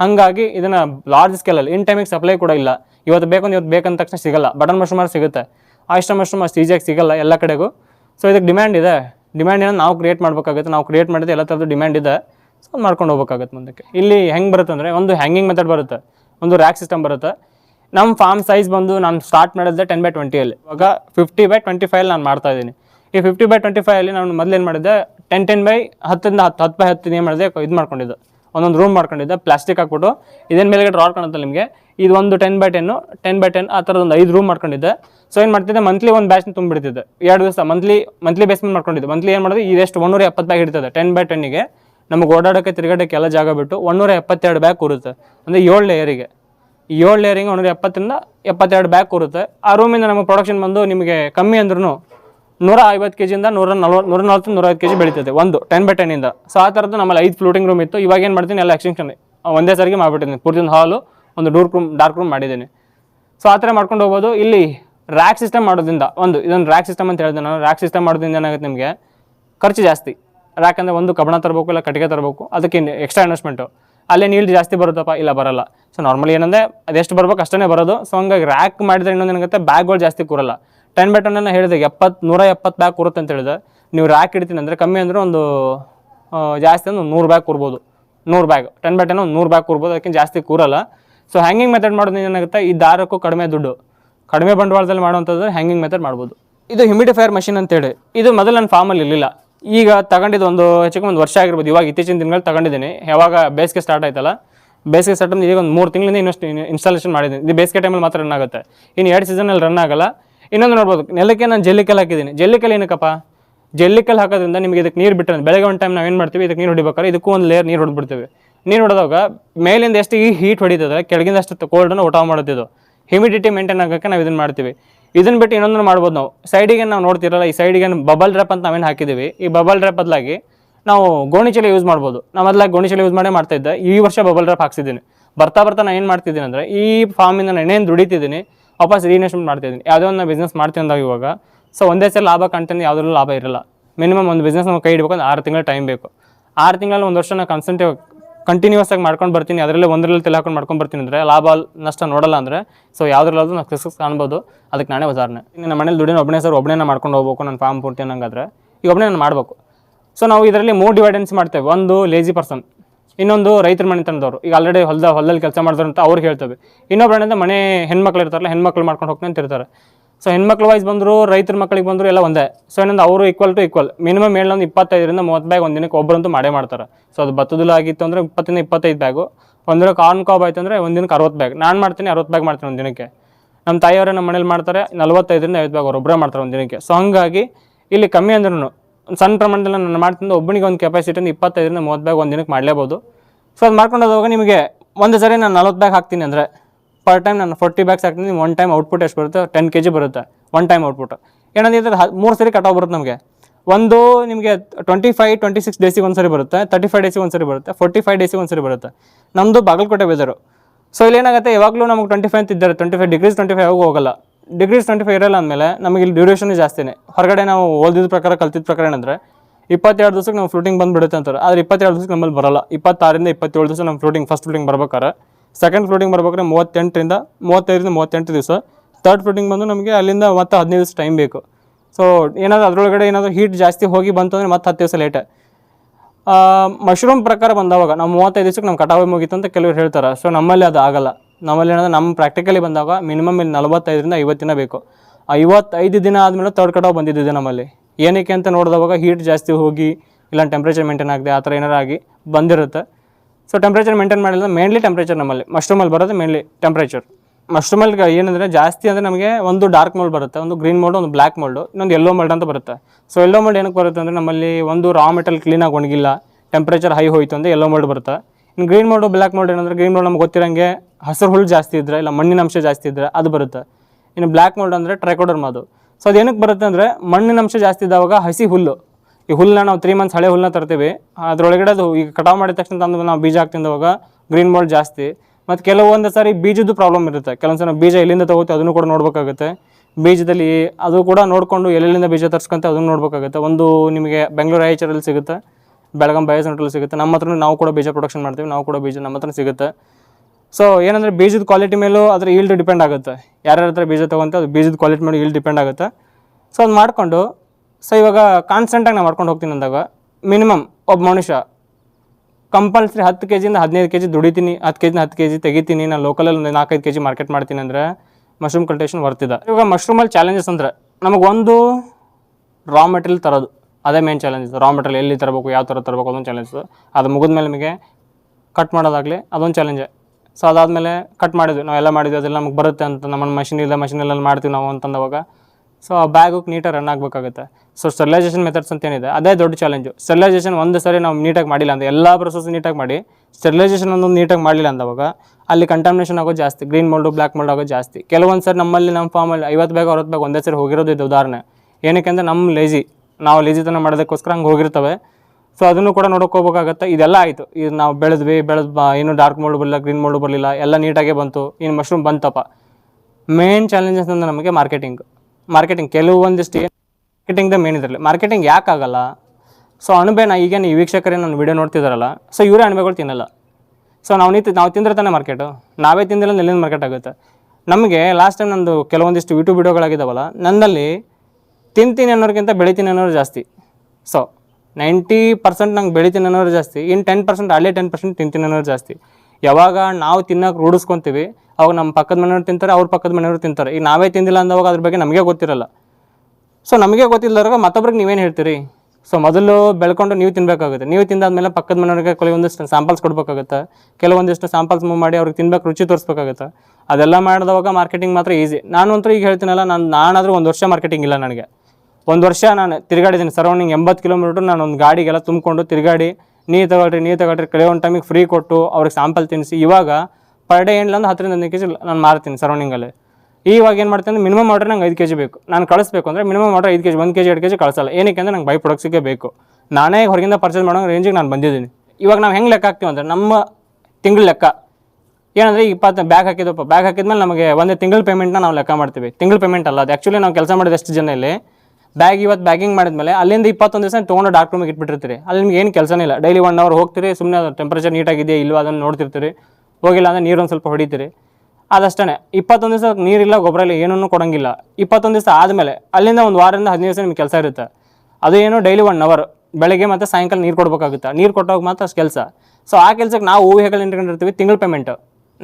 ಹಾಗಾಗಿ ಇದನ್ನು ಲಾರ್ಜ್ ಸ್ಕೇಲಲ್ಲಿ ಇನ್ ಟೈಮಿಗೆ ಸಪ್ಲೈ ಕೂಡ ಇಲ್ಲ. ಇವತ್ತು ಬೇಕಂದ್ರೆ ಇವತ್ತು ಬೇಕಂದ ತಕ್ಷಣ ಸಿಗಲ್ಲ. ಬಟನ್ ಮಶ್ರೂಮ್ ಆದ್ರೆ ಸಿಗುತ್ತೆ. ಆಯಿಸ್ಟರ್ ಮಶ್ರೂಮ್ ಅಷ್ಟು ಈಸಿಯಾಗಿ ಸಿಗಲ್ಲ ಎಲ್ಲ ಕಡೆಗೂ. ಸೊ ಇದಕ್ಕೆ ಡಿಮ್ಯಾಂಡ್ ಇದೆ. ಡಿಮ್ಯಾಂಡ್ ಏನೋ ನಾವು ಕ್ರಿಯೇಟ್ ಮಾಡಬೇಕಾಗುತ್ತೆ. ನಾವು ಕ್ರಿಯೇಟ್ ಮಾಡಿದ್ರೆ ಎಲ್ಲ ಥರದ್ದು ಡಿಮ್ಯಾಂಡ್ ಇದೆ. ಸೊ ಮಾಡ್ಕೊಂಡು ಹೋಗ್ಬೇಕಾಗುತ್ತೆ ಮುಂದಕ್ಕೆ. ಇಲ್ಲಿ ಹೆಂಗೆ ಬರುತ್ತೆ ಅಂದರೆ ಒಂದು ಹ್ಯಾಂಗಿಂಗ್ ಮೆಥಡ್ ಬರುತ್ತೆ. ಒಂದು ರ್ಯಾಕ್ ಸಿಸ್ಟಮ್ ಬರುತ್ತೆ. ನಮ್ಮ ಫಾರ್ಮ್ ಸೈಜ್ ಬಂದು ನಾನು ಸ್ಟಾರ್ಟ್ ಮಾಡಿದ್ದೆ ಟೆನ್ ಬೈ ಟ್ವೆಂಟಿಯಲ್ಲಿ ಇವಾಗ ಫಿಫ್ಟಿ ಬೈ ಟ್ವೆಂಟಿ ಫೈವ್ ನಾನು ಮಾಡ್ತಾ ಇದ್ದೀನಿ. ಈ ಫಿಫ್ಟಿ ಬೈ ಟ್ವೆಂಟಿ ಫೈವಲ್ಲಿ ನಾನು ಮೊದಲು ಏನು ಮಾಡಿದ್ದೆ? ಟೆನ್ ಟೆನ್ ಬೈ ಹತ್ತರಿಂದ ಹತ್ತು ಹತ್ತು ಬೈ ಹತ್ತಿನ ಏನು ಮಾಡಿದೆ? ಇದು ಮಾಡ್ಕೊಂಡಿದ್ದು. ಒಂದೊಂದು ರೂಮ್ ಮಾಡ್ಕೊಂಡಿದ್ದೆ ಪ್ಲಾಸ್ಟಿಕ್ ಹಾಕ್ಬಿಟ್ಟು. ಇದೇನು ಮೇಲ್ಗಡೆ ಡ್ರಾಡ್ ಕಾಣುತ್ತೆ ನಿಮಗೆ? ಇದು ಒಂದು ten by ten ten by ten ಆ ಥರದ ಒಂದು ಐದು ರೂಮ್ ಮಾಡ್ಕೊಂಡಿದ್ದೆ. ಸೊ ಏನು ಮಾಡ್ತಿದ್ದೆ? ಮಂತ್ಲಿ ಒಂದು ಬ್ಯಾಚ್ನ ತುಂಬಿಡ್ತಿದ್ದೆ ಎರಡು ದಿವಸ ಮಂತ್ಲಿ ಮಂತ್ಲಿ ಬೇಸ್ಮೆಂಟ್ ಮಾಡ್ಕೊಂಡಿದ್ದೆ. ಮಂತ್ಲಿ ಏನು ಮಾಡಿದೆ? ಇದೆಷ್ಟು ಒನ್ನೂರ ಎಪ್ಪತ್ತು ಬ್ಯಾಗ್ ಹಿಡಿತದೆ. ಟೆನ್ ಬೈ ಟೆನ್ನಿಗೆ ನಮಗೆ ಓಡಾಡೋಕ್ಕೆ ತಿರುಗಾಡೋಕ್ಕೆ ಎಲ್ಲ ಜಾಗ ಬಿಟ್ಟು ಒನ್ನೂರ ಎಪ್ಪತ್ತೆರಡು ಬ್ಯಾಗ್ ಕೂರುತ್ತೆ. ಅಂದರೆ ಏಳು ಲೇಯರಿಗೆ ಏಳು ಲೇಯರಿಂಗ್ ಒಂದೂರ ಎಪ್ಪತ್ತರಿಂದ ಎಪ್ಪತ್ತೆರಡು ಬ್ಯಾಗ್ ಕೂರುತ್ತೆ. ಆ ರೂಮಿಂದ ನಮಗೆ ಪ್ರೊಡಕ್ಷನ್ ಬಂದು ನಿಮಗೆ ಕಮ್ಮಿ ಅಂದ್ರೂ ನೂರ ಐವತ್ತು ಕೆ ಜಿಯಿಂದ ನೂರ ನಲ್ವತ್ತು ನೂರ ನಲ್ವತ್ತು ನೂರ ಐವತ್ತು ಕೆ ಜಿ ಬೆಳೀತದೆ ಒಂದು ಟೆನ್ ಬೈ ಟೆನ್ನಿಂದ ಸೊ ಆ ಥರದ್ದು ನಮ್ಮಲ್ಲಿ ಐದು ಫ್ಲೋಟಿಂಗ್ ರೂಮ್ ಇತ್ತು. ಇವಾಗ ಏನು ಮಾಡ್ತೀನಿ, ಎಲ್ಲ ಎಕ್ಸ್ಟೆನ್ಷನ್ ಒಂದೇ ಸಾರಿಗೆ ಮಾಡಿಬಿಟ್ಟಿದ್ದೀನಿ. ಪೂರ್ತಿ ಒಂದು ಹಾಲು ಒಂದು ಡೋರ್ ರೂಮ್ ಡಾರ್ಕ್ ರೂಮ್ ಮಾಡಿದ್ದೀನಿ. ಸೊ ಆ ಥರ ಮಾಡ್ಕೊಂಡು ಹೋಗ್ಬೋದು. ಇಲ್ಲಿ ರ್ಯಾಕ್ ಸಿಸ್ಟಮ್ ಮಾಡೋದ್ರಿಂದ, ಒಂದು, ಇದೊಂದು ರ್ಯಾಕ್ ಸಿಸ್ಟಮ್ ಅಂತ ಹೇಳಿದೆ ನಾನು. ರ್ಯಾಕ್ ಸಿಸ್ಟಮ್ ಮಾಡೋದ್ರಿಂದ ಏನಾಗುತ್ತೆ ನಿಮಗೆ? ಖರ್ಚು ಜಾಸ್ತಿ. ರ್ಯಾಕ್ ಅಂದರೆ ಒಂದು ಕಬ್ಬಣ ತರಬೇಕು, ಇಲ್ಲ ಕಟ್ಟಿಗೆ ತರಬೇಕು. ಅದಕ್ಕೆ ಎಕ್ಸ್ಟ್ರಾ ಇನ್ವೆಸ್ಟ್ಮೆಂಟು ಅಲ್ಲೇ ನೀಲ್ಡ್ ಜಾಸ್ತಿ ಬರುತ್ತಪ್ಪ? ಇಲ್ಲ, ಬರಲ್ಲ. ಸೊ ನಾರ್ಮಲಿ ಏನಂದರೆ ಅದೆಷ್ಟು ಬರ್ಬೇಕು ಅಷ್ಟೇ ಬರೋದು. ಸೊ ಹಂಗಾಗಿ ರ್ಯಾಕ್ ಮಾಡಿದ್ರೆ ಇನ್ನೊಂದು ಏನಾಗುತ್ತೆ? ಬ್ಯಾಗ್ಗಳು ಜಾಸ್ತಿ ಕೂರಲ್ಲ. ಟೆನ್ ಬೈ ಟೆನ್ ಹೇಳಿದೆ. ಎಪ್ಪತ್ತು, ನೂರ ಎಪ್ಪತ್ತು ಬ್ಯಾಗ್ ಕೂರುತ್ತೆ ಅಂತ ಹೇಳಿದೆ. ನೀವು ರ್ಯಾಕ್ ಇಡ್ತೀನಿ ಅಂದರೆ ಕಮ್ಮಿ ಅಂದರೆ ಒಂದು ಜಾಸ್ತಿ ಅಂದ್ರೆ ಒಂದು ನೂರು ಬ್ಯಾಗ್ ಕೂರ್ಬೋದು. ನೂರು ಬ್ಯಾಗ್ ಟೆನ್ ಬೈ ಟೆನ್ ಒಂದು ನೂರು ಬ್ಯಾಗ್ ಕೂರ್ಬೋದು. ಅದಕ್ಕಿಂತ ಜಾಸ್ತಿ ಕೂರಲ್ಲ. ಸೊ ಹ್ಯಾಂಗಿಂಗ್ ಮೆಥಡ್ ಮಾಡೋದು ಏನಾಗುತ್ತೆ? ಈ ದಾರಕ್ಕೂ ಕಡಿಮೆ ದುಡ್ಡು. ಕಡಿಮೆ ಬಂಡವಾಳದಲ್ಲಿ ಮಾಡುವಂಥದ್ದು ಹ್ಯಾಂಗಿಂಗ್ ಮೆಥಡ್ ಮಾಡ್ಬೋದು. ಇದು ಹ್ಯೂಮಿಡಿಫೈಯರ್ ಮಷಿನ್ ಅಂತೇಳಿ. ಇದು ಮೊದಲು ನನ್ನ ಫಾರ್ಮಲ್ಲಿ ಇರಲಿಲ್ಲ. ಈಗ ತಗೊಂಡಿದ್ದು ಒಂದು ಹೆಚ್ಚಿಗೆ ಒಂದು ವರ್ಷ ಆಗಿರ್ಬೋದು. ಇವಾಗ ಇತ್ತೀಚಿನ ದಿನಗಳು ತಗೊಂಡಿದ್ದೀನಿ. ಯಾವಾಗ ಬೇಸಿಗೆ ಸ್ಟಾರ್ಟ್ ಆಯ್ತಲ್ಲ, ಬೇಸಿಗೆ ಸ್ಟಾರ್ಟ್ ಈಗ ಒಂದು ಮೂರು ತಿಂಗಳಿಂದ ಇನ್ನಷ್ಟು ಇನ್ಸ್ಟಾಲೇಷನ್ ಮಾಡಿದ್ದೀನಿ. ಇದು ಬೇಸಿಗೆ ಟೈಮಲ್ಲಿ ಮಾತ್ರ ರನ್ ಆಗುತ್ತೆ. ಇನ್ನು ಎರಡು ಸೀಸನಲ್ಲಿ ರನ್ ಆಗಲ್ಲ. ಇನ್ನೊಂದು ನೋಡ್ಬೋದು, ನೆಲಕ್ಕೆ ನಾನು ಜೆಲ್ಲಿಕಲ್ ಹಾಕಿದ್ದೀನಿ. ಜೆಲ್ಲಿಕಲ್ ಏನಕ್ಕಪ್ಪ? ಜೆಲ್ಲಿಕಲ್ ಹಾಕೋದ್ರಿಂದ ನಿಮಗೆ ಇದಕ್ಕೆ ನೀರು ಬಿಟ್ಟರೆ ಬೆಳಗ್ಗೆ ಒಂದು ಟೈಮ್ ನಾವು ಏನು ಮಾಡ್ತೀವಿ? ಇದಕ್ಕೆ ನೀರು ಹೊಡಿಬೇಕಾದ್ರೆ ಇದಕ್ಕೂ ಒಂದು ಲೇಯರ್ ನೀರು ಹೊಡ್ಬಿಡ್ತೀವಿ. ನೀರು ಹೊಡೆದಾಗ ಮೇಲಿಂದ ಎಷ್ಟು ಈ ಹೀಟ್ ಹೊಡಿತದೆ, ಕೆಳಗಿಂದ ಅಷ್ಟು ಕೋಲ್ಡನ್ನು ಊಟ ಮಾಡುತ್ತಿದ್ದು ಹ್ಯೂಮಿಡಿಟಿ ಮೇಂಟೈನ್ ಆಗೋಕ್ಕೆ ನಾವು ಇದನ್ನು ಮಾಡ್ತೀವಿ. ಇದನ್ನ ಬಿಟ್ಟು ಇನ್ನೊಂದನ್ನು ಮಾಡ್ಬೋದು ನಾವು. ಸೈಡಿಗೆ ನಾವು ನೋಡ್ತಿರಲ್ಲ, ಈ ಸೈಡಿಗೆ ಬಬಲ್ ಡ್ರಾಪ್ ಅಂತ ನಾವೇನು ಹಾಕಿದ್ದೀವಿ, ಈ ಬಬಲ್ ಡ್ರಾಪ್ ಬದಲಾಗಿ ನಾವು ಗೋಣಿಚೀಲ ಯೂಸ್ ಮಾಡ್ಬೋದು. ನಾವು ಮೊದಲಾಗಿ ಗೋಣಿಚೀಲ ಯೂಸ್ ಮಾಡೇ ಮಾಡ್ತಾ ಇದ್ದೆ, ಈ ವರ್ಷ ಬಬಲ್ ಡ್ರಾಪ್ ಹಾಕ್ಸಿದ್ದೀನಿ. ಬರ್ತಾ ಬರ್ತಾ ನಾನು ಏನು ಮಾಡ್ತಿದ್ದೀನಿ ಅಂದರೆ, ಈ ಫಾರ್ಮಿಂದ ನಾನು ಏನೇನು ದುಡಿತಿದ್ದೀನಿ, ವಾಪಸ್ ರೀಇನ್ವೆಸ್ಟ್ಮೆಂಟ್ ಮಾಡ್ತಿದ್ದೀನಿ ಯಾವುದೋ ಒಂದು ಬಿಸ್ನೆಸ್ ಮಾಡ್ತೀನಿ ಅಂದಾಗ ಇವಾಗ ಸೊ ಒಂದೇ ಸಲ ಲಾಭ ಕಾಣ್ತೀನಿ ಯಾವುದ್ರಲ್ಲೂ ಲಾಭ ಇರಲ್ಲ. ಮಿನಿಮಮ್ ಒಂದು ಬಿಸ್ನೆಸ್ ನಾವು ಕೈ ಹಿಡ್ಬೇಕಂದ್ರೆ ಆರು ತಿಂಗಳ ಟೈಮ್ ಬೇಕು. ಆರು ತಿಂಗಳಲ್ಲಿ ಒಂದು ವರ್ಷ ನಾವು ಕನ್ಸಂಟ್ ಕಂಟಿನ್ಯೂಸ್ ಆಗಿ ಮಾಡ್ಕೊಂಡು ಬರ್ತೀನಿ, ಅದರಲ್ಲೇ ಒಂದರಲ್ಲಿ ತಲೆ ಹಾಕೊಂಡು ಮಾಡ್ಕೊಂಡು ಬರ್ತೀನಿ ಅಂದರೆ ಲಾಭ ನಷ್ಟ ನೋಡಲ್ಲ ಅಂದರೆ ಸೊ ಯಾವುದ್ರಲ್ಲಾದ್ರೂ ನಾವು ಸಕ್ಸಸ್ ಕಾಣ್ಬೋದು. ಅದಕ್ಕೆ ನಾನೇ ಉದಾಹರಣೆ ನಮ್ಮ ಮನೇಲಿ ದುಡಿನ ಒಬ್ಬನೇ ಸರ್ ಒಬ್ಬನೇ ಮಾಡ್ಕೊಂಡು ಹೋಗ್ಬೇಕು ನನ್ನ ಫಾರ್ಮ್ ಪೂರ್ತಿ ಅನ್ನಂಗಾದ್ರೆ ಈಗ ಒಬ್ಬನೇ ನಾನು ಮಾಡಬೇಕು. ಸೊ ನಾವು ಇದರಲ್ಲಿ ಮೂರು ಡಿವೈಡೆನ್ಸ್ ಮಾಡ್ತೇವೆ. ಒಂದು ಲೇಜಿ ಪರ್ಸನ್ ಇನ್ನೊಂದು ರೈತರ ಮನೆತನದವರು. ಈಗ ಆಲ್ರೆಡಿ ಹೊಲದ ಹೊಲದಲ್ಲಿ ಕೆಲಸ ಮಾಡಿದ್ರು ಅಂತ ಅವ್ರಿಗೆ ಹೇಳ್ತೇವೆ. ಇನ್ನೊಬ್ಬರಿಂದ ಮನೆ ಹೆಣ್ಮಕ್ಳು ಇರ್ತಾರಲ್ಲ, ಹೆಣ್ಮಕ್ಳು ಮಾಡ್ಕೊಂಡು ಹೋಗ್ತಾನೆ ಅಂತ ಇರ್ತಾರೆ. ಸೊ ಹೆಣ್ಮಕ್ಳು ವೈಸ್ ಬಂದರು, ರೈತರ ಮಕ್ಕಳಿಗೆ ಬಂದರು ಎಲ್ಲ ಒಂದೇ. ಸೊ ಏನಂದ್ರೆ ಅವರು ಈಕ್ವಲ್ ಟು ಈಕ್ವಲ್ ಮಿನಿಮಮ್ ಏಳೊಂದು ಇಪ್ಪತ್ತೈದರಿಂದ ಮೂವತ್ತು ಬ್ಯಾಗ್ ಒಂದಿನಕ್ಕೆ ಒಬ್ಬರಂತೂ ಮಾಡೇ ಮಾಡ್ತಾರೆ. ಸೊ ಅದು ಭತ್ತದಲ್ಲ ಆಗಿತ್ತು ಅಂದರೆ ಇಪ್ಪತ್ತಿಂದ ಇಪ್ಪತ್ತೈದು ಬ್ಯಾಗು ಒಂದಿನ ಕಾರ್ನ್ ಕಾಬ್ ಆಯ್ತು ಅಂದರೆ ಒಂದಿನಕ್ಕೆ ಅರವತ್ತು ಬ್ಯಾಗ್ ನಾನು ಮಾಡ್ತೀನಿ, ಅರವತ್ತು ಬ್ಯಾಗ್ ಮಾಡ್ತೀನಿ ಒಂದು ದಿನಕ್ಕೆ. ನಮ್ಮ ತಾಯಿಯವರೇ ನಮ್ಮ ಮನೇಲಿ ಮಾಡ್ತಾರೆ, ನಲವತ್ತೈದರಿಂದ ಐವತ್ತು ಬ್ಯಾಗ್ ಅವ್ರು ಒಬ್ಬರೇ ಮಾಡ್ತಾರೆ ಒಂದು ದಿನಕ್ಕೆ. ಸೊ ಹಂಗಾಗಿ ಇಲ್ಲಿ ಕಮ್ಮಿ ಅಂದ್ರೂ ಸಣ್ಣ ಪ್ರಮಾಣದಲ್ಲಿ ನಾನು ಮಾಡ್ತೀನಿ ಒಬ್ಬನಿಗೆ ಒಂದು ಕೆಪಾಸಿಟಿಯಿಂದ ಇಪ್ಪತ್ತೈದರಿಂದ ಮೂವತ್ತು ಬ್ಯಾಗ್ ಒಂದು ದಿನಕ್ಕೆ ಮಾಡಲೇಬೋದು. ಸೊ ಅದು ಮಾಡ್ಕೊಂಡು ಹೋದಾಗ ನಿಮಗೆ ಒಂದು ಸರಿ ನಾನು ನಲ್ವತ್ತು ಬ್ಯಾಗ್ ಹಾಕ್ತೀನಿ ಅಂದರೆ ಪರ್ ಟೈಮ್ ನಾನು ಫೋರ್ಟಿ ಬ್ಯಾಗ್ಸ್ ಹಾಕ್ತೀನಿ ಒನ್ ಟೈಮ್ ಔಟ್ಪುಟ್ ಎಷ್ಟು ಬರುತ್ತೆ? ಟೆನ್ ಕೆ ಜಿ ಬರುತ್ತೆ ಒನ್ ಟೈಮ್ ಔಟ್ಪುಟ್ ಏನಂದ್ರೆ ಮೂರು ಸರಿ ಕಟ್ ಬರುತ್ತೆ ನಮಗೆ. ಒಂದು ನಿಮಗೆ ಟ್ವೆಂಟಿ ಫೈವ್ ಟ್ವೆಂಟಿ ಸಿಕ್ಸ್ ಡೇಸಿಗೆ ಒಂದು ಸರಿ ಬರುತ್ತೆ ತರ್ಟಿ ಫೈವ್ ಡೇಸಿಗೆ ಒಂದು ಸರಿ ಬರುತ್ತೆ ಫೋರ್ಟಿ ಫೈವ್ ಡೇಸಿಗೆ ಒಂದು ಸರಿ ಬರುತ್ತೆ. ನಮ್ಮದು ಬಾಗಲಕೋಟೆ ವೆದರು ಸೊ ಇಲ್ಲಿ ಏನಾಗುತ್ತೆ ಯಾವಾಗಲೂ ನಮಗೆ ಟ್ವೆಂಟಿ ಫೈವ್ ಇದ್ದಾರೆ twenty five degrees twenty five ಹೋಗಲ್ಲ. ಡಿಗ್ರೀಸ್ ಟ್ವೆಂಟಿ ಫೈವ್ ಇರಲ್ಲ ಅಂದಮೇಲೆ ನಮಗೆ ಇಲ್ಲಿ ಡ್ಯೂರೇಷನ್ ಜಾಸ್ತಿನೇ. ಹೊರಗಡೆ ನಾವು ಓದಿದ ಪ್ರಕಾರ ಕಲ್ತಿದ್ದ ಪ್ರಕಾರ ಏನಂದರೆ, ಇಪ್ಪತ್ತೆರಡು ದಿವಸಕ್ಕೆ ನಾವು ಫ್ಲೂಟಿಂಗ್ ಬಂದುಬಿಡುತ್ತೆ ಅಂತಾರೆ. ಆದರೆ ಇಪ್ಪತ್ತೆರಡು ದಿವಸಕ್ಕೆ ನಮ್ಮಲ್ಲಿ ಬರಲ್ಲ. ಇಪ್ಪತ್ತಾರರಿಂದ ಇಪ್ಪತ್ತೇಳು ದಿವಸ ನಮ್ಮ ಫ್ಲೋಟಿಂಗ್ ಫಸ್ಟ್ ಫ್ಲೂಟಿಂಗ್ ಬರ್ಬೇಕಾರೆ ಸೆಕೆಂಡ್ ಫ್ಲೋಟಿಂಗ್ ಬರ್ಬೇಕಾದ್ರೆ ಮೂವತ್ತೆಂಟರಿಂದ, ಮೂವತ್ತೈದರಿಂದ ಮೂವತ್ತೆಂಟು ದಿವಸ. ತರ್ಡ್ ಫ್ಲೋಟಿಂಗ್ ಬಂದು ನಮಗೆ ಅಲ್ಲಿಂದ ಮತ್ತೆ ಹದಿನೈದು ದಿವಸ ಟೈಮ್ ಬೇಕು. ಸೊ ಏನಾದರೂ ಅದರೊಳಗಡೆ ಏನಾದರೂ ಹೀಟ್ ಜಾಸ್ತಿ ಹೋಗಿ ಬಂತು ಅಂದರೆ ಮತ್ತೆ ಹತ್ತು ದಿವಸ ಲೇಟೆ ಮಶ್ರೂಮ್ ಪ್ರಕಾರ ಬಂದಾಗ ನಾವು ಮೂವತ್ತೈದು ದಿವಸಕ್ಕೆ ನಮ್ಮ ಕಟಾವು ಮುಗೀತು ಅಂತ ಕೆಲವರು ಹೇಳ್ತಾರೆ. ಸೊ ನಮ್ಮಲ್ಲಿ ಅದು ಆಗಲ್ಲ. ನಮ್ಮಲ್ಲಿ ಏನಂದ್ರೆ ನಮ್ಮ ಪ್ರಾಕ್ಟಿಕಲಿ ಬಂದಾಗ ಮಿನಿಮಮ್ ಇಲ್ಲಿ ನಲವತ್ತೈದರಿಂದ ಐವತ್ತು ದಿನ ಬೇಕು. ಐವತ್ತೈದು ದಿನ ಆದಮೇಲೆ ತರ್ಡ್ ಕಟಾವು ಬಂದಿದ್ದಿದೆ ನಮ್ಮಲ್ಲಿ. ಏನಕ್ಕೆ ಅಂತ ನೋಡಿದವಾಗ ಹೀಟ್ ಜಾಸ್ತಿ ಹೋಗಿ, ಇಲ್ಲ ಟೆಂಪ್ರೇಚರ್ ಮೇಂಟೈನ್ ಆಗಿದೆ ಆ ಥರ ಏನಾರು ಆಗಿ ಬಂದಿರುತ್ತೆ. ಸೊ ಟೆಂಪ್ರೇಚರ್ ಮೇಂಟೈನ್ ಮಾಡಿಲ್ಲ ಮೇನ್ಲಿ ಟೆಂಪ್ರೇಚರ್ ನಮ್ಮಲ್ಲಿ. ಮಶ್ರೂಮಲ್ಲಿ ಬರೋದು ಮೇನ್ಲಿ ಟೆಂಪ್ರೇಚರ್ ಮಶ್ರೂಮಲ್ಲಿ ಏನಂದರೆ ಜಾಸ್ತಿ ಅಂದರೆ ನಮಗೆ ಒಂದು ಡಾರ್ಕ್ ಮೋಲ್ಡ್ ಬರುತ್ತೆ. ಒಂದು ಗ್ರೀನ್ ಮೋಲ್ಡ್ ಒಂದು ಬ್ಲ್ಯಾಕ್ ಮೋಲ್ಡು ಇನ್ನೊಂದು ಯೆಲ್ಲೋ ಮೋಲ್ಡ್ ಅಂತ ಬರುತ್ತೆ. ಸೊ ಯೆಲ್ಲೋ ಮೋಲ್ಡ್ ಏನಕ್ಕೆ ಬರುತ್ತೆ ಅಂದರೆ ನಮ್ಮಲ್ಲಿ ಒಂದು ರಾ ಮೆಟಲ್ ಕ್ಲೀನಾಗಿ ಒಣಗಿಲ್ಲ. ಟೆಂಪ್ರೇಚರ್ ಹೈ ಹೋಯಿತು ಅಂದರೆ ಯೆಲ್ಲೋ ಮೋಲ್ಡ್ ಬರುತ್ತೆ. ಇನ್ನು ಗ್ರೀನ್ ಮೋಲ್ಡು ಬ್ಲ್ಯಾಕ್ ಮೋಲ್ಡ್ ಏನಂದರೆ ಗ್ರೀನ್ ಮೋಲ್ಡ್ ನಮ್ಗೆ ಗೊತ್ತಿರೋಂಗೆ ಹಸಿರು ಹುಳು ಜಾಸ್ತಿ ಇದ್ದರೆ ಇಲ್ಲ ಮಣ್ಣಿನ ಅಂಶ ಜಾಸ್ತಿ ಇದ್ದರೆ ಅದು ಬರುತ್ತೆ. ಇನ್ನು ಬ್ಲ್ಯಾಕ್ ಮೋಲ್ಡ್ ಅಂದರೆ ಟ್ರೈಕೋಡರ್ಮ ಅದು. ಸೊ ಅದು ಏನಕ್ಕೆ ಬರುತ್ತೆ ಅಂದರೆ ಮಣ್ಣಿನ ಅಂಶ ಜಾಸ್ತಿ ಇದ್ದಾವಾಗ ಹಸಿ ಹುಲ್ಲು. ಈ ಹುಲ್ಲನ್ನ ನಾವು ತ್ರೀ ಮಂತ್ಸ್ ಹಳೆ ಹುಲ್ಲನ್ನ ತರ್ತೀವಿ. ಅದರೊಳಗಡೆ ಅದು ಈಗ ಕಟಾವು ಮಾಡಿದ ತಕ್ಷಣ ತಂದು ನಾವು ಬೀಜ ಹಾಕ್ತಿಂದವಾಗ ಗ್ರೀನ್ ಮೋಲ್ಡ್ ಜಾಸ್ತಿ. ಮತ್ತು ಕೆಲವೊಂದು ಸಾರಿ ಬೀಜದ್ದು ಪ್ರಾಬ್ಲಮ್ ಇರುತ್ತೆ. ಕೆಲವೊಂದು ಸಲ ಬೀಜ ಎಲ್ಲಿಂದ ತಗೋತೀವಿ ಅದನ್ನು ಕೂಡ ನೋಡಬೇಕಾಗುತ್ತೆ. ಬೀಜದಲ್ಲಿ ಅದು ಕೂಡ ನೋಡಿಕೊಂಡು ಎಲ್ಲೆಲ್ಲಿಂದ ಬೀಜ ತರ್ಸ್ಕೊಂತ ಅದನ್ನು ನೋಡಬೇಕಾಗುತ್ತೆ. ಒಂದು ನಿಮಗೆ ಬೆಂಗಳೂರು ಐಚರಲ್ಲಿ ಸಿಗುತ್ತೆ. ಬೆಳಗಾಂ ಬಯೋಸೆಂಟ್ರಲ್ಲಿ ಸಿಗುತ್ತೆ. ನಮ್ಮ ಹತ್ರ ನಾವು ಕೂಡ ಬೀಜ ಪ್ರೊಡಕ್ಷನ್ ಮಾಡ್ತೀವಿ. ನಾವು ಕೂಡ ಬೀಜ ನಮ್ಮ ಹತ್ರ ಸಿಗುತ್ತೆ. ಸೊ ಏನಂದರೆ ಬೀಜದ ಕ್ವಾಲಿಟಿ ಮೇಲೂ ಅದರ ಈಲ್ಡ್ ಡಿಪೆಂಡ್ ಆಗುತ್ತೆ. ಯಾರ್ಯಾರ ಹತ್ರ ಬೀಜ ತೊಗೊಂತ ಅದು ಬೀಜದ ಕ್ವಾಲಿಟಿ ಮೇಲೆ ಈಲ್ಡ್ ಡಿಪೆಂಡ್ ಆಗುತ್ತೆ. ಸೊ ಅದು ಮಾಡಿಕೊಂಡು ಸೊ ಇವಾಗ ಕಾನ್ಸ್ಟೆಂಟಾಗಿ ನಾನು ಮಾಡ್ಕೊಂಡು ಹೋಗ್ತೀನಿ ಅಂದಾಗ ಮಿನಿಮಮ್ ಒಬ್ಬ ಮನುಷ್ಯ ಕಂಪಲ್ಸರಿ ಹತ್ತು ಕೆ ಜಿಯಿಂದ ಹದಿನೈದು ಕೆ ಜಿ ದುಡಿತೀನಿ, ಹತ್ತು ಕೆ ಜಿನ ಹತ್ತು ಕೆ ಜಿ ತೆಗಿತೀನಿ ನಾನು ಲೋಕಲಲ್ಲಿ ಒಂದು ನಾಲ್ಕೈದು ಕೆ ಜಿ ಮಾರ್ಕೆಟ್ ಮಾಡ್ತೀನಿ ಅಂದರೆ ಮಶ್ರೂಮ್ ಕಲ್ಟೇಷನ್ ಬರ್ತಿದೆ ಇವಾಗ ಮಶ್ರೂಮಲ್ಲಿ ಚಾಲೆಂಜಸ್ ಅಂದರೆ ನಮಗೊಂದು ರಾ ಮೆಟೀರಿಯಲ್ ತರೋದು, ಅದೇ ಮೇನ್ ಚಾಲೆಂಜಸ್ ರಾ ಮೆಟೀರಿಯಲ್ ಎಲ್ಲಿ ತರಬೇಕು, ಯಾವ ಥರ ತರಬೇಕು ಅದೊಂದು ಚಾಲೆಂಜಸ್ ಅದು ಮುಗಿದ್ಮೇಲೆ ನಿಮಗೆ ಕಟ್ ಮಾಡೋದಾಗಲಿ ಅದೊಂದು ಚಾಲೆಂಜೆ ಸೊ ಅದಾದಮೇಲೆ ಕಟ್ ಮಾಡಿದ್ವಿ, ನಾವೆಲ್ಲ ಮಾಡಿದ್ವಿ, ಅದೆಲ್ಲ ನಮಗೆ ಬರುತ್ತೆ ಅಂತ ನಮ್ಮ ಮಷಿನ್ ಇಲ್ಲ ಮಷಿನಲ್ಲಿ ಮಾಡ್ತೀವಿ ನಾವು ಅಂತಂದವಾಗ ಸೊ ಆ ಬ್ಯಾಗು ನೀಟಾಗಿ ರನ್ ಆಗಬೇಕಾಗುತ್ತೆ. ಸೊ ಸ್ಟೆರಿಲೈಸೇಷನ್ ಮೆಥಡ್ಸ್ ಅಂತ ಏನಿದೆ ಅದೇ ದೊಡ್ಡ ಚಾಲೆಂಜು ಸ್ಟೆರಿಲೈಸೇಷನ್ ಒಂದು ಸರಿ ನಾವು ನೀಟಾಗಿ ಮಾಡಿಲ್ಲ ಅಂದರೆ, ಎಲ್ಲ ಪ್ರೊಸೆಸ್ ನೀಟಾಗಿ ಮಾಡಿ ಸ್ಟೆರಿಲೈಸೇಷನ್ ಒಂದು ನೀಟಾಗಿ ಮಾಡಲಿಲ್ಲ ಅಂದವಾಗ ಅಲ್ಲಿ ಕಂಟಾಮಿನೇಷನ್ ಆಗೋದು ಜಾಸ್ತಿ ಗ್ರೀನ್ ಮೋಲ್ಡು ಬ್ಲ್ಯಾಕ್ ಮೋಲ್ಡ್ ಆಗೋದು ಜಾಸ್ತಿ. ಕೆಲವೊಂದು ಸರಿ ನಮ್ಮಲ್ಲಿ ನಮ್ಮ ಫಾರ್ಮಲ್ಲಿ ಐವತ್ತು ಬ್ಯಾಗ್ ಅರವತ್ತು ಬ್ಯಾಗ್ ಒಂದೇ ಸರಿ ಹೋಗಿರೋದು ಇದು ಉದಾಹರಣೆ. ಏನಕ್ಕೆ ಅಂದರೆ ನಮ್ಮ ಲೇಜಿ ನಾವು ಲೇಜಿತನ ಮಾಡೋದಕ್ಕೋಸ್ಕರ ಹಂಗೆ ಹೋಗಿರ್ತವೆ. ಸೊ ಅದನ್ನು ಕೂಡ ನೋಡೋಕೆ ಹೋಗ್ಬೇಕಾಗತ್ತೆ. ಇದೆಲ್ಲ ಆಯಿತು. ಇದು ನಾವು ಬೆಳೆದ್ವಿ, ಬೆಳೆದ್ ಏನು ಡಾರ್ಕ್ ಮೋಲ್ಡ್ ಬರಲಿಲ್ಲ ಗ್ರೀನ್ ಮೋಲ್ಡ್ ಬರಲಿಲ್ಲ, ಎಲ್ಲ ನೀಟಾಗೇ ಬಂತು. ಇನ್ನು ಮಶ್ರೂಮ್ ಬಂತಪ್ಪ. ಮೇನ್ ಚಾಲೆಂಜಸ್ ಅಂದ್ರೆ ನಮಗೆ ಮಾರ್ಕೆಟಿಂಗ್ ಮಾರ್ಕೆಟಿಂಗ್ ಕೆಲವೊಂದಿಷ್ಟು ಮಾರ್ಕೆಟಿಂಗ್ದ ಮೇನ್ ಇದರಲ್ಲಿ. ಮಾರ್ಕೆಟಿಂಗ್ ಯಾಕೆ ಆಗಲ್ಲ? ಸೊ ಅಣಬೆನ ಈಗೇನು ಈ ವೀಕ್ಷಕರೇ ನಾನು ವಿಡಿಯೋ ನೋಡ್ತಿದಾರಲ್ಲ. ಸೊ ಇವರೇ ಅಣಬೆಗಳು ತಿನ್ನಲ್ಲ. ಸೊ ನಾವು ನೀತಿ ನಾವು ತಿಂದ್ರೆ ತಾನೇ ಮಾರ್ಕೆಟು ನಾವೇ ತಿಂದಿಲ್ಲ ನೆಲ್ಲಿನ ಮಾರ್ಕೆಟ್ ಆಗುತ್ತೆ? ನಮಗೆ ಲಾಸ್ಟ್ ಟೈಮ್ ನಂದು ಕೆಲವೊಂದಿಷ್ಟು ಯೂಟ್ಯೂಬ್ ವೀಡಿಯೋಗಳಾಗಿದ್ದಾವಲ್ಲ ನನ್ನಲ್ಲಿ ತಿಂತೀನಿ ಅನ್ನೋರ್ಗಿಂತ ಬೆಳಿತೀನಿ ಅನ್ನೋರು ಜಾಸ್ತಿ. ಸೊ ನೈಂಟಿ ಪರ್ಸೆಂಟ್ ನಂಗೆ ಬೆಳಿತೀನಿ ಅನ್ನೋರು ಜಾಸ್ತಿ. ಇನ್ನು ಟೆನ್ ಪರ್ಸೆಂಟ್ ಅಲ್ಲೇ ಟೆನ್ ಪರ್ಸೆಂಟ್ ತಿಂತೀನಿ ಅನ್ನೋರು ಜಾಸ್ತಿ. ಯಾವಾಗ ನಾವು ತಿನ್ನೋಕೆ ರೂಢಿಸ್ಕೊತೀವಿ, ಅವಾಗ ನಮ್ಮ ಪಕ್ಕದ ಮನೆಯವ್ರು ತಿಂತಾರೆ, ಅವ್ರ ಪಕ್ಕದ ಮನೆಯವರು ತಿಂತಾರೆ. ಈಗ ನಾವೇ ತಿಂದಿಲ್ಲ ಅಂದವಾಗ ಅದ್ರ ಬಗ್ಗೆ ನಮಗೆ ಗೊತ್ತಿರಲ್ಲ. ಸೊ ನಮಗೆ ಗೊತ್ತಿಲ್ಲದಾಗ ಮತ್ತೊಬ್ರಿಗೆ ನೀವೇನು ಹೇಳ್ತೀರಿ? ಸೊ ಮೊದಲು ಬೆಳ್ಕೊಂಡು ನೀವು ತಿನ್ಬೇಕಾಗುತ್ತೆ. ನೀವು ತಿಂದಾದ್ಮೇಲೆ ಪಕ್ಕದ ಮನೆಯವರಿಗೆ ಕೆಲವೊಂದಿಷ್ಟು ಸ್ಯಾಂಪಲ್ಸ್ ಕೊಡಬೇಕಾಗುತ್ತೆ. ಕೆಲವೊಂದಿಷ್ಟು ಸ್ಯಾಂಪಲ್ಸ್ ಮೂವ್ ಮಾಡಿ ಅವ್ರಿಗೆ ತಿನ್ಬೇಕು, ರುಚಿ ತೋರಿಸ್ಬೇಕಾಗುತ್ತೆ. ಅದೆಲ್ಲ ಮಾಡಿದವಾಗ ಮಾರ್ಕೆಟಿಂಗ್ ಮಾತ್ರ ಈಸಿ ನಾನು ಅಂತೂ ಈಗ ಹೇಳ್ತೀನಲ್ಲ, ನಾನು, ನಾನಾದರೂ ಒಂದು ವರ್ಷ ಮಾರ್ಕೆಟಿಂಗ್ ಇಲ್ಲ ನನಗೆ. ಒಂದು ವರ್ಷ ನಾನು ತಿರುಗಾಡಿದ್ದೀನಿ. ಸರೌಂಡಿಂಗ್ ಎಂಬತ್ತು ಕಿಲೋಮೀಟ್ರ್ ನಾನು ಒಂದು ಗಾಡಿಗೆಲ್ಲ ತುಂಬಿಕೊಂಡು ತಿರುಗಾಡಿ ನೀ ತಗೊಳ್ರಿ ನೀ ತಗೊಳ್ರಿ ಒಂದು ಟೈಮಿಗೆ ಫ್ರೀ ಕೊಟ್ಟು ಅವ್ರಿಗೆ ಸ್ಯಾಂಪಲ್ ತಿನ್ನಿಸಿ ಇವಾಗ ಪರ್ ಡೇ ಏನಿಲ್ಲ ಅಂದ್ರೆ ಹತ್ತರಿಂದ ಹದಿನೈದು ಕೆ ಜಿ ನಾನು ಮಾರ್ತೀನಿ ಸರೌಂಡಿಂಗಲ್ಲಿ ಇವಾಗ ಏನು ಮಾಡ್ತೀನಿ ಅಂದರೆ ಮಿನಿಮಮ್ ಆರ್ಡ್ರ್ ನಂಗೆ ಐದು ಕೆ ಜಿ ಬೇಕು. ನಾನು ಕಳಿಸ್ಬೇಕು ಅಂದರೆ ಮಿನಿಮಮ್ ಆರ್ಡ್ರ್ ಐದು ಕೆ ಜಿ ಒಂದು ಕೆ ಜಿ ಎರಡು ಕೆ ಜಿ ಕಳಿಸಲ್ಲ. ಏನಕ್ಕೆ ಅಂದರೆ ನಂಗೆ ಬೈ ಪ್ರೊಡಕ್ಟ್ಸಿಗೆ ಬೇಕು. ನಾನೇ ಹೊರಗಿಂದ ಪರ್ಚೇಸ್ ಮಾಡೋ ರೇಂಜಿಗೆ ನಾನು ಬಂದಿದ್ದೀನಿ. ಇವಾಗ ನಾವು ಹೆಂಗೆ ಲೆಕ್ಕ ಹಾಕ್ತೀವಿ ಅಂದರೆ ನಮ್ಮ ತಿಂಗಳ ಲೆಕ್ಕ. ಏನಂದರೆ ಇಪ್ಪತ್ತು ಬ್ಯಾಗ್ ಹಾಕಿದಪ್ಪ ಬ್ಯಾಗ್ ಹಾಕಿದ್ಮೇಲೆ ನಮಗೆ ಒಂದು ತಿಂಗಳ ಪೇಮೆಂಟ್ನ ನಾವು ಲೆಕ್ಕ ಮಾಡ್ತೀವಿ. ತಿಂಗಳ ಪೇಮೆಂಟ್ ಅಲ್ಲ, ಅದು ಆ್ಯಕ್ಚುಲಿ ನಾವು ಕೆಲಸ ಮಾಡಿದ ಎಷ್ಟು ಜನ ಇಲ್ಲಿ ಬ್ಯಾಗ್ ಇವತ್ತು ಬ್ಯಾಗಿಂಗ್ ಮಾಡಿದ್ಮೇಲೆ ಅಲ್ಲಿಂದ ಇಪ್ಪತ್ತೊಂದು ದಿವಸ ತೊಗೊಂಡು ಡಾಕ್ಟರ್ ರೂಮಿಗೆ ಇಟ್ಬಿಟ್ಟಿರ್ತೀರಿ. ಅಲ್ಲಿ ನಿಮ್ಗೆ ಏನು ಕೆಲಸನೇ ಇಲ್ಲ. ಡೈಲಿ ಒನ್ ಅವರ್ ಹೋಗ್ತೀರಿ ಸುಮ್ಮನೆ ಟೆಂಪ್ರೇಚರ್ ನೀಟಾಗಿದೆಯಾ ಇಲ್ಲವೋ ಅದನ್ನು ನೋಡ್ತಿರ್ತೀರಿ. ಹೋಗಿಲ್ಲ ಅಂದರೆ ನೀರು ಒಂದು ಸ್ವಲ್ಪ ಹೊಡಿತೀರಿ. ಅದಷ್ಟೇ ಇಪ್ಪತ್ತೊಂದು ದಿವಸ ನೀರಿಲ್ಲ, ಗೊಬ್ಬರ ಇಲ್ಲ ಏನೂ ಕೊಡೋಂಗಿಲ್ಲ. ಇಪ್ಪತ್ತೊಂದು ದಿವಸ ಆದಮೇಲೆ ಅಲ್ಲಿಂದ ಒಂದು ವಾರದಿಂದ ಹದಿನೈದು ದಿವಸ ನಿಮ್ಗೆ ಕೆಲಸ ಇರುತ್ತೆ. ಅದು ಏನು ಡೈಲಿ ಒನ್ ಅವರ್ ಬೆಳಗ್ಗೆ ಮತ್ತು ಸಾಯಂಕಾಲ ನೀರು ಕೊಡಬೇಕಾಗುತ್ತೆ. ನೀರು ಕೊಟ್ಟಾಗ ಮಾತ್ರ ಅಷ್ಟು ಕೆಲಸ. ಸೊ ಆ ಕೆಲಸಕ್ಕೆ ನಾವು ಊಹೆಗಳು ಇಟ್ಕೊಂಡಿರ್ತೀವಿ ತಿಂಗಳ ಪೇಮೆಂಟ್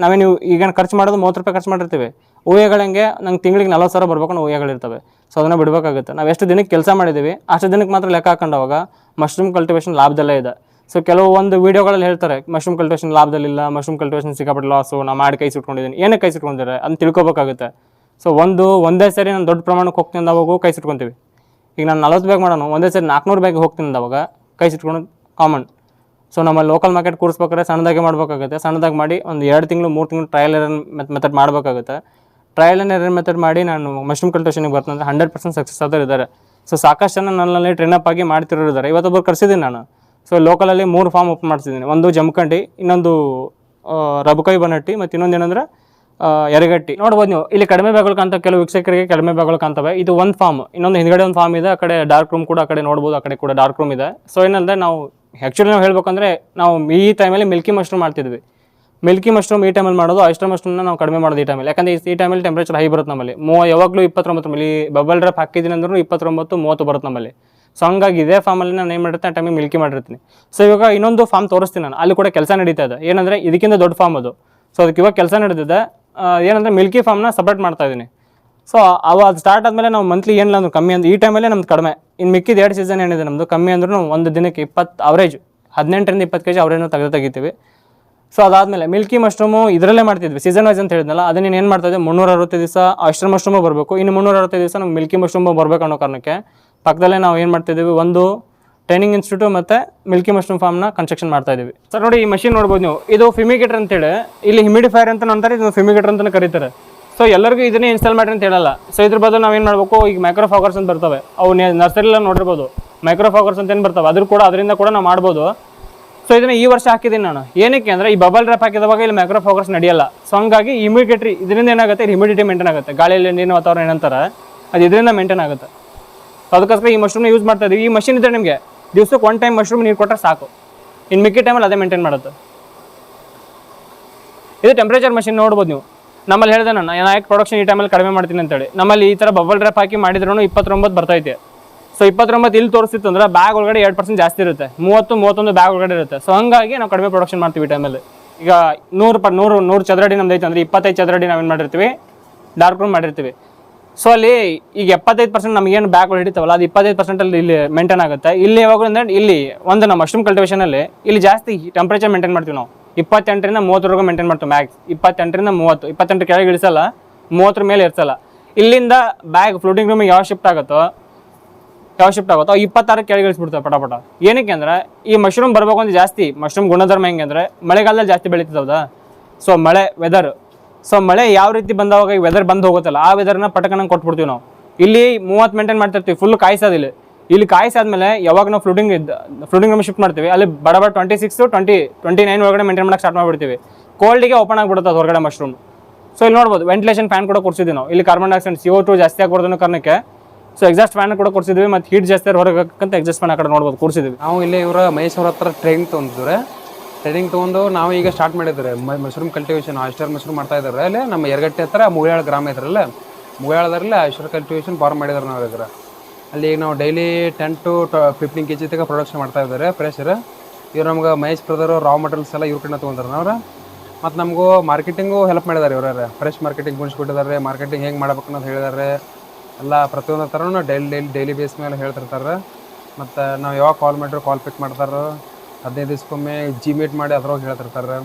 ನಾವೇ ನೀವು ಈಗ ಖರ್ಚು ಮಾಡೋದು ಮೂವತ್ತು ರೂಪಾಯಿ ಖರ್ಚು ಮಾಡಿರ್ತೀವಿ. ಊಹೆಗಳಂಗೆ ನಂಗೆ ತಿಂಗಳಿಗೆ ನಲ್ವತ್ತು ಸಾವಿರ ಬರ್ಬೇಕು ಊಹೆಗಳಿರ್ತವೆ ಸೊ ಅದನ್ನು ಬಿಡಬೇಕಾಗುತ್ತೆ. ನಾವು ಎಷ್ಟು ದಿನಕ್ಕೆ ಕೆಲಸ ಮಾಡಿದ್ದೀವಿ ಅಷ್ಟು ದಿನಕ್ಕೆ ಮಾತ್ರ ಲೆಕ್ಕ ಹಾಕೊಂಡವಾಗ ಮಶ್ರೂಮ್ ಕಲ್ಟಿವೇಷನ್ ಲಾಭದಲ್ಲೇ ಇದೆ. ಸೊ ಕೆಲವೊಂದು ವೀಡಿಯೋಗಳಲ್ಲಿ ಹೇಳ್ತಾರೆ ಮಶ್ರೂಮ್ ಕಲ್ಟಿವೇಷನ್ ಲಾಭದಲ್ಲಿಲ್ಲ ಮಶ್ರೂಮ್ ಕಲ್ಟಿವೇಷನ್ ಸಿಕ್ಕಾಪಟ್ಟೆ ಲಾಸು ನಾ ಮಾಡಿ ಕೈ ಸುಟ್ಕೊಂಡಿದ್ದೀನಿ ಏನಕ್ಕೆ ಕೈ ಸುಟ್ಕೊಂಡಿದ್ದಾರೆ ಅದನ್ನ ತಿಳ್ಕೊಬೇಕಾಗುತ್ತೆ. ಸೊ ಒಂದು, ಒಂದೇ ಸರಿ ನಾನು ದೊಡ್ಡ ಪ್ರಮಾಣಕ್ಕೆ ಹೋಗ್ತೀನಿ ಅಂದವಾಗೂ ಕೈ ಸುಟ್ಕೊತೀವಿ ಈಗ ನಾನು ನಲ್ವತ್ತು ಬ್ಯಾಗ್ ಮಾಡೋಣ ಒಂದೇ ಸರಿ ನಾಲ್ಕುನೂರು ಬ್ಯಾಗ್ ಹೋಗ್ತೀನಿ ಅಂದವಾಗ ಕೈ ಸುಟ್ಕೊಳೋದು ಕಾಮನ್ ಸೊ ನಮ್ಮ ಲೋಕಲ್ ಮಾರ್ಕೆಟ್ ಕೂರಿಸ್ಬೇಕಾದ್ರೆ ಸಣ್ಣದಾಗೆ ಮಾಡಬೇಕಾಗುತ್ತೆ. ಸಣ್ಣದಾಗಿ ಮಾಡಿ ಒಂದು ಎರಡು ತಿಂಗಳು, ಮೂರು ತಿಂಗಳು ಟ್ರಯಲ್ ಮೆಥಡ್ ಮಾಡಬೇಕಾಗುತ್ತೆ. ಟ್ರಯಲ್ ಆ್ಯಂಡ್ ಎರರ್ ಮೆಥಡ್ ಮಾಡಿ ನಾನು ಮಶ್ರೂಮ್ ಕಲ್ಟೇಷನ್ಗೆ ಬರ್ತಂದ್ರೆ ಹಂಡ್ರೆಡ್ ಪರ್ಸೆಂಟ್ ಸಕ್ಸಸ್ ಆದರೂ ಇದ್ದಾರೆ ಸೊ ಸಾಕಷ್ಟು ಜನ ನನ್ನಲ್ಲಿ ಟ್ರೈನ್ ಆಗಿ ಮಾಡ್ತಿರೋರು ಇದ್ದಾರೆ ಇವತ್ತೊಬ್ಬರು ಕರೆಸಿದ್ದೀನಿ ನಾನು. ಸೊ ಲೋಕಲಲ್ಲಿ ಮೂರು ಫಾರ್ಮ್ ಓಪನ್ ಮಾಡ್ತಿದ್ದೀನಿ ಒಂದು ಜಮಖಂಡಿ, ಇನ್ನೊಂದು ರಬಕಾಯಿ ರಬಕೈ ಬನಟ್ಟಿ ಮತ್ತು ಇನ್ನೊಂದು ಏನಂದ್ರೆ ಎರಗಟ್ಟಿ ನೋಡ್ಬೋದು ನೀವು. ಇಲ್ಲಿ ಕಡಿಮೆ ಕಾಣ್ತವೆ ಕೆಲವು ವೀಕ್ಷಕರಿಗೆ ಕಡಿಮೆ ಕಾಣ್ತವೆ. ಇದು ಒಂದು ಫಾರ್ಮ್ ಇನ್ನೊಂದು ಹಿಂದ್ಗಡೆ ಒಂದು ಫಾರ್ಮ್ ಇದೆ, ಆ ಕಡೆ ಡಾರ್ಕ್ ರೂಮ್ ಕೂಡ ಆ ಕಡೆ ನೋಡ್ಬೋದು, ಆ ಕಡೆ ಕೂಡ ಡಾರ್ಕ್ ರೂಮ್ ಇದೆ. ಸೊ ಏನಂದ್ರೆ ನಾವು ಆ್ಯಕ್ಚುಲಿ ನಾವು ಹೇಳ್ಬೇಕಂದ್ರೆ ನಾವು ಈ ಟೈಮಲ್ಲಿ ಮಿಲ್ಕಿ ಮಶ್ರೂಮ್ ಮಾಡ್ತಿದ್ವಿ. ಮಿಲ್ಕಿ ಮಶ್ರೂಮ್ ಈ ಟೈಮಲ್ಲಿ ಮಾಡೋದು ಆಯಿಸ್ಟರ್ ಮಶ್ರೂಮ್ನ ನಾವು ಕಡಿಮೆ ಮಾಡೋದು ಈ ಟೈಮಲ್ಲಿ ಯಾಕಂದರೆ ಈ- ಟೈಮಲ್ಲಿ ಟೆಂಪ್ರೇಚರ್ ಹೈ ಬರುತ್ತೆ ನಮ್ಮಲ್ಲಿ. ಮೂ ಯಾವಾಗಲೂ ಇಪ್ಪತ್ತೊಂಬತ್ತು ಮೇಲೆ ಬಬಲ್ ಡ್ರಾಪ್ ಹಾಕಿದ್ದೀನಿ ಅಂದ್ರೂ ಇಪ್ಪತ್ತೊಂಬತ್ತು, ಮೂವತ್ತು ಬರುತ್ತೆ ನಮ್ಮಲ್ಲಿ. ಸೊ ಹಂಗಾಗಿ ಇದೇ ಫಾರ್ಮಲ್ಲಿ ನಾನು ಏನು ಮಾಡಿರ್ತೀನಿ, ಆ ಟೈಮಿಗೆ ಮಿಲ್ಕಿ ಮಾಡಿರ್ತೀನಿ. ಸೊ ಇವಾಗ ಇನ್ನೊಂದು ಫಾರ್ಮ್ ತೋರಿಸ್ತೀನಿ ನಾನು. ಅಲ್ಲಿ ಕೂಡ ಕೆಲಸ ನಡೀತಾ ಇದೆ. ಏನಂದರೆ ಇದಕ್ಕಿಂತ ದೊಡ್ಡ ಫಾರ್ಮ್ ಅದು. ಸೊ ಅದಕ್ಕೆ ಇವಾಗ ಕೆಲಸ ನಡೆದಿದೆ ಏನಂದರೆ ಮಿಲ್ಕಿ ಫಾರ್ಮ್ನ ಸಪ್ರೇಟ್ ಮಾಡ್ತಾ ಇದ್ದೀನಿ. ಸೊ ಅವ ಅದು ಸ್ಟಾರ್ಟ್ ಆದಮೇಲೆ ನಾವು ಮಂತ್ಲಿ ಏನಿಲ್ಲ ಅಂದ್ರೆ ಕಮ್ಮಿ ಅಂದ್ರೆ ಈ ಟೈಮಲ್ಲೇ ನಮ್ದು ಕಡಿಮೆ. ಇನ್ನು ಮಿಕ್ಕಿದ ಎರಡು ಸೀಸನ್ ಏನಿದೆ ನಮ್ಮದು ಕಮ್ಮಿ ಅಂದ್ರೂ ಒಂದು ದಿನಕ್ಕೆ ಇಪ್ಪತ್ತು ಅವರೇಜ್ ಹದಿನೆಂಟರಿಂದ ಇಪ್ಪತ್ತು ಕೆ ಜಿ ಅವರೇನು ತೆಗೆದು ತೆಗಿತೀವಿ. ಸೊ ಅದಾದಮೇಲೆ ಮಿಲ್ಕಿ ಮಶ್ರೂಮು ಇದರಲ್ಲೇ ಮಾಡ್ತಿದ್ವಿ. ಸೀಸನ್ ವೈಸ್ ಅಂತ ಹೇಳಿದ್ನಲ್ಲ, ಅದನ್ನ ಏನು ಮಾಡ್ತಾ ಇದ್ದೆ? ಮುನ್ನೂರ ಅರವತ್ತು ದಿವಸ ಅಷ್ಟರ್ ಮಶ್ರೂಮು ಬರಬೇಕು. ಇನ್ನು ಮುನ್ನೂರ ಅರವತ್ತು ದಿವಸ ನಮ್ಗೆ ಮಿಲ್ಕಿ ಮಶ್ರೂಮು ಬರಬೇಕು ಅನ್ನೋ ಕಾರಣಕ್ಕೆ ಪಕ್ಕದಲ್ಲೇ ನಾವು ಏನು ಮಾಡ್ತಿದ್ದೀವಿ ಒಂದು ಟ್ರೈನಿಂಗ್ ಇನ್ಸ್ಟಿಟ್ಯೂಟ್ ಮತ್ತು ಮಿಲ್ಕಿ ಮಶ್ರೂಮ್ ಫಾರ್ಮ್ನ ಕನ್ಸ್ಟ್ರಕ್ಷನ್ ಮಾಡ್ತಾ ಇದೀವಿ ಸರ್ ನೋಡಿ ಈ ಮಷಿನ್ ನೋಡ್ಬೋದು ನೀವು. ಇದು ಫಿಮಿಗೇಟರ್ ಅಂತೇಳಿ ಇಲ್ಲಿ ಹಿಮಿಡಿಫೈರ್ ಅಂತ ಅಂತಾರೆ ಇದು ಫಿಮಿಗೇಟರ್ ಅಂತ ಕರೀತಾರೆ. ಸೊ ಎಲ್ಲರಿಗೂ ಇದನ್ನೇ ಇನ್ಸ್ಟಾಲ್ ಮಾಡ್ರಿ ಅಂತ ಹೇಳಲ್ಲ. ಸೊ ಇದ್ರ ಬದಲು ನಾವು ಏನು ಮಾಡಬೇಕು? ಈಗ ಮೈಕ್ರೋ ಫಾಗರ್ಸ್ ಅಂತ ಬರ್ತವೆ. ಅವು ನರ್ಸರಿಲ್ಲ ನೋಡಿರ್ಬೋದು. ಮೈಕ್ರೋ ಫಾಗರ್ಸ್ ಅಂತ ಏನು ಬರ್ತವೆ? ಅದ್ರ ಕೂಡ ಅದರಿಂದ ಕೂಡ ನಾವು ಮಾಡ್ಬೋದು. ಸೊ ಇದನ್ನ ಈ ವರ್ಷ ಹಾಕಿದ್ದೀನಿ ನಾನು. ಏನಕ್ಕೆ ಅಂದ್ರೆ ಈ ಬಬಲ್ ರ್ಯಾಪ್ ಹಾಕಿದವಾಗ ಇಲ್ಲಿ ಮೈಕ್ರೋ ಫೋಕಸ್ ನಡೆಯಲ್ಲ. ಸೊ ಹಂಗಾಗಿ ಇಮಿಡಿಯೇಟ್ರಿ ಇದರಿಂದ ಏನಾಗುತ್ತೆ? ಹ್ಯುಮಿಡಿಟಿ ಮೇಂಟೈನ್ ಆಗುತ್ತೆ. ಗಾಳಿಯಲ್ಲಿ ನೀರಿನ ವಾತಾವರಣ ಏನಂತಾರೆ? ಅದು ಇದರಿಂದ ಮೇಂಟೈನ್ ಆಗುತ್ತೆ. ಅದಕ್ಕೋಸ್ಕರ ಈ ಮಶ್ರೂಮ್ನ ಯೂಸ್ ಮಾಡ್ತಾ ಇದೀವಿ. ಈ ಮಷಿನ್ ಇದ್ರೆ ನಿಮಗೆ ದಿವ್ಸಕ್ಕೆ ಒನ್ ಟೈಮ್ ಮಶ್ರೂಮ್ ನೀರು ಕೊಟ್ಟರೆ ಸಾಕು. ಇನ್ನು ಮಿಕ್ಕಿ ಟೈಮಲ್ಲಿ ಅದೇ ಮೇಂಟೈನ್ ಮಾಡುತ್ತೆ. ಇದು ಟೆಂಪ್ರೇಚರ್ ಮಷಿನ್ ನೋಡ್ಬೋದು ನೀವು. ನಮ್ಮಲ್ಲಿ ಹೇಳಿದೆ ನಾನು ಪ್ರೊಡಕ್ಷನ್ ಈ ಟೈಮಲ್ಲಿ ಕಡಿಮೆ ಮಾಡ್ತೀನಿ ಅಂತೇಳಿ. ನಮ್ಮಲ್ಲಿ ಈ ಥರ ಬಬಲ್ ಡ್ರಾಪ್ ಹಾಕಿ ಮಾಡಿದ್ರೂ ಇಪ್ಪತ್ತೊಂಬತ್ತು ಬರ್ತೈತೆ ಸೊ ಇಪ್ಪತ್ತೊಂಬತ್ತು ಇಲ್ಲಿ ತೋರಿಸಿತ್ತು ಅಂದ್ರೆ ಬ್ಯಾಗ್ ಒಳಗಡೆ ಎರಡು ಪರ್ಸೆಂಟ್ ಜಾಸ್ತಿ ಇರುತ್ತೆ. ಮೂವತ್ತು, ಮೂವತ್ತೊಂದು ಬ್ಯಾಗ್ ಒಳಗಡೆ ಇರುತ್ತೆ. ಸೊ ಹಂಗಾಗಿ ನಾವು ಕಡಿಮೆ ಪ್ರೊಡಕ್ಷನ್ ಮಾಡ್ತೀವಿ ಟೈಮಲ್ಲಿ ಈಗ ನೂರು ಪ, ನೂರು ನೂರು ಚದರಡಿ ನಮ್ದು ಐತೆ ಅಂದರೆ ಇಪ್ಪತ್ತೈದು ಚದರಡಿ ನಾವೇನು ಮಾಡಿರ್ತೀವಿ? ಡಾರ್ಕ್ ರೂಮ್ ಮಾಡಿರ್ತೀವಿ. ಸೊ ಅಲ್ಲಿ ಈಗ ಎಪ್ಪತ್ತೈದು ಪರ್ಸೆಂಟ್ ನಮಗೇನು ಬ್ಯಾಗ್ ಹಿಡಿತಾವಲ್ಲ, ಅದು ಇಪ್ಪತ್ತೈದು ಪರ್ಸೆಂಟಲ್ಲಿ ಇಲ್ಲಿ ಮೇಂಟೈನ್ ಆಗುತ್ತೆ. ಇಲ್ಲಿ ಯಾವಾಗಲೂ ಅಂದ್ರೆ ಇಲ್ಲಿ ಒಂದು ನಮ್ಮ ಮಶ್ರೂಮ್ ಕಲ್ಟಿವೇಷನಲ್ಲಿ ಇಲ್ಲಿ ಜಾಸ್ತಿ ಟೆಂಪ್ರೇಚರ್ ಮೇಂಟೈನ್ ಮಾಡ್ತೀವಿ ನಾವು. ಇಪ್ಪತ್ತೆಂಟರಿಂದ ಮೂವತ್ತರವರೆಗೂ ಮೇಂಟೈನ್ ಮಾಡ್ತೀವಿ ಮ್ಯಾಕ್ಸ್ ಇಪ್ಪತ್ತೆಂಟರಿಂದ ಮೂವತ್ತು ಇಪ್ಪತ್ತೆಂಟು ಕೆಳಗೆ ಇಳಿಸಲ್ಲ, ಮೂವತ್ತರ ಮೇಲೆ ಇರಿಸಲ್ಲ. ಇಲ್ಲಿಂದ ಬ್ಯಾಗ್ ಫ್ಲೋಟಿಂಗ್ ರೂಮಿಗೆ ಯಾವ ಶಿಫ್ಟ್ ಆಗುತ್ತೋ ಯಾವ ಶಿಫ್ಟ್ ಆಗುತ್ತೋ ಇಪ್ಪತ್ತಾರು ಕೆಳಗೆ ಪಟ ಪಟ. ಏನಕ್ಕೆ ಅಂದ್ರೆ, ಈ ಮಶ್ರೂಮ್ ಬರ್ಬೇಕು ಅಂತ ಜಾಸ್ತಿ ಮಶ್ರೂಮ್ ಗುಣಧರ್ಮ ಹೆಂಗೆ ಅಂದ್ರೆ, ಮಳೆಗಾಲದಲ್ಲಿ ಜಾಸ್ತಿ ಬೆಳೀತದೌದಾ ಸೊ ಮಳೆ ವೆದರ್ ಸೊ ಮಳೆ ಯಾವ ರೀತಿ ಬಂದವಾಗ ಈ ವೆದರ್ ಬಂದು ಹೋಗುತ್ತಲ್ಲ, ಆ ವೆದರ್ನ ಪಟಕನ ಕೊಟ್ಬಿಡ್ತೀವಿ ನಾವು. ಇಲ್ಲಿ ಮೂವತ್ತು ಮೇಂಟೈನ್ ಮಾಡ್ತಿರ್ತೀವಿ ಫುಲ್ ಕಾಯಿಸೋದಿಲ್ಲ ಇಲ್ಲಿ. ಕಾಯಿಸಾದ್ಮೇಲೆ ಯಾವಾಗ ನಾವು ಫ್ಲೂಡಿಂಗ್ ಫ್ಲೂಡಿಂಗ್ ರೂಮ್ ಶಿಫ್ಟ್ ಮಾಡ್ತೀವಿ, ಅಲ್ಲಿ ಬಡ ಬಡ twenty six twenty twenty nine ಒಳಗಡೆ ಮೇಂಟೈನ್ ಮಾಡಕ್ಕೆ ಸ್ಟಾರ್ಟ್ ಮಾಡಿಬಿಡ್ತೀವಿ. ಕೋಲ್ಡಿಗೆ ಓಪನ್ ಆಗಿಬಿಡುತ್ತೆ ಹೊರಗಡೆ ಮಶ್ರೂಮ್ ಸೊ ಇಲ್ಲಿ ನೋಡ್ಬೋದು ವೆಂಟಿಲೇಷನ್ ಫ್ಯಾನ್ ಕೂಡ ಕೊಡ್ಸಿದ್ವಿ ನಾವು. ಇಲ್ಲಿ carbon dioxide C O two ಜಾಸ್ತಿ ಆಗ್ಬಾರ್ದು ಅನ್ನೋ ಕಾರಣಕ್ಕೆ ಸೊ ಎಕ್ಸಾಸ್ಟ್ ಫ್ಯಾನ್ ಕೂಡ ಕೊಡ್ಸಿದ್ವಿ ಮತ್ತು ಹೀಟ್ ಜಾಸ್ತಿ ಹೊರಗೆ ಎಕ್ಸಾಸ್ಟ್ ಫ್ಯಾನ್ ಆ ಕಡೆ ನೋಡ್ಬೋದು, ಕೊಡ್ಸಿದ್ವಿ. ನಾವು ಇಲ್ಲಿ ಇವರ ಮಹೇಶ್ ಅವ್ರ ಹತ್ರ ಟ್ರೈನಿಂಗ್ ತೊಗೊಂಡಿದ್ರೆ ಟ್ರೈನಿಂಗ್ ತೊಗೊಂಡು ನಾವು ಈಗ ಸ್ಟಾರ್ಟ್ ಮಾಡಿದ್ರೆ ಮಶ್ರೂಮ್ ಕಲ್ಟಿವೇಶನ್ ಆಯಿಸ್ಟರ್ ಮಶ್ರೂಮ್ ಮಾಡ್ತಾ ಇದ್ದಾರೆ. ಅಲ್ಲಿ ನಮ್ಮ ಎರಗಟ್ಟೆ ಹತ್ರ ಮುಗಿಯಾಳ ಗ್ರಾಮ ಇದ್ರಲ್ಲ ಮುಗಿಯಾಳದಲ್ಲಿ ಆಯಿಸ್ಟರ್ ಕಲ್ಟಿವೇಶನ್ ಫಾರ್ಮ್ ಮಾಡಿದ್ದಾರೆ ನಾವು ಇದ್ರ. ಅಲ್ಲಿ ಈಗ ನಾವು daily ten to fifteen K G ತನಕ ಪ್ರೊಡಕ್ಷನ್ ಮಾಡ್ತಾ ಇದ್ದಾರೆ ಪ್ರೆಷರ್ ಇವ್ರು. ನಮ್ಗೆ ಮಹೇಶ್ ಬ್ರದರ್ ರಾ ಮಟೀರಿಯಲ್ಸ್ ಎಲ್ಲ ಇವ್ರ ಕಡೆ ತೊಗೊಂಡ್ರೆ ನಾವು ಮತ್ತು ನಮಗೂ ಮಾರ್ಕೆಟಿಂಗು ಹೆಲ್ಪ್ ಮಾಡಿದ್ದಾರೆ ಇವರ ಫ್ರೆಶ್ ಮಾರ್ಕೆಟಿಂಗ್ ಗುಣಿಸ್ಬಿಟ್ಟಿದ್ದಾರೆ ಮಾರ್ಕೆಟಿಂಗ್ ಹೆಂಗೆ ಮಾಡ್ಬೇಕು ಅನ್ನೋದು ಹೇಳಿದ್ದಾರೆ. ಎಲ್ಲ ಪ್ರತಿಯೊಂದು ಥರನೂ ಡೈಲಿ ಡೈಲಿ ಡೈಲಿ ಬೇಸ್ ಮೇಲೆ ಹೇಳ್ತಿರ್ತಾರೆ. ಮತ್ತು ನಾವು ಯಾವಾಗ ಕಾಲ್ ಮಾಡಿದ್ರು ಕಾಲ್ ಪಿಕ್ ಮಾಡ್ತಾರೆ. ಹದಿನೈದು ದಿವ್ಸಕ್ಕೊಮ್ಮೆ ಜಿ ಮೀಟ್ ಮಾಡಿ ಅದ್ರೊಳಗೆ ಹೇಳ್ತಿರ್ತಾರೆ.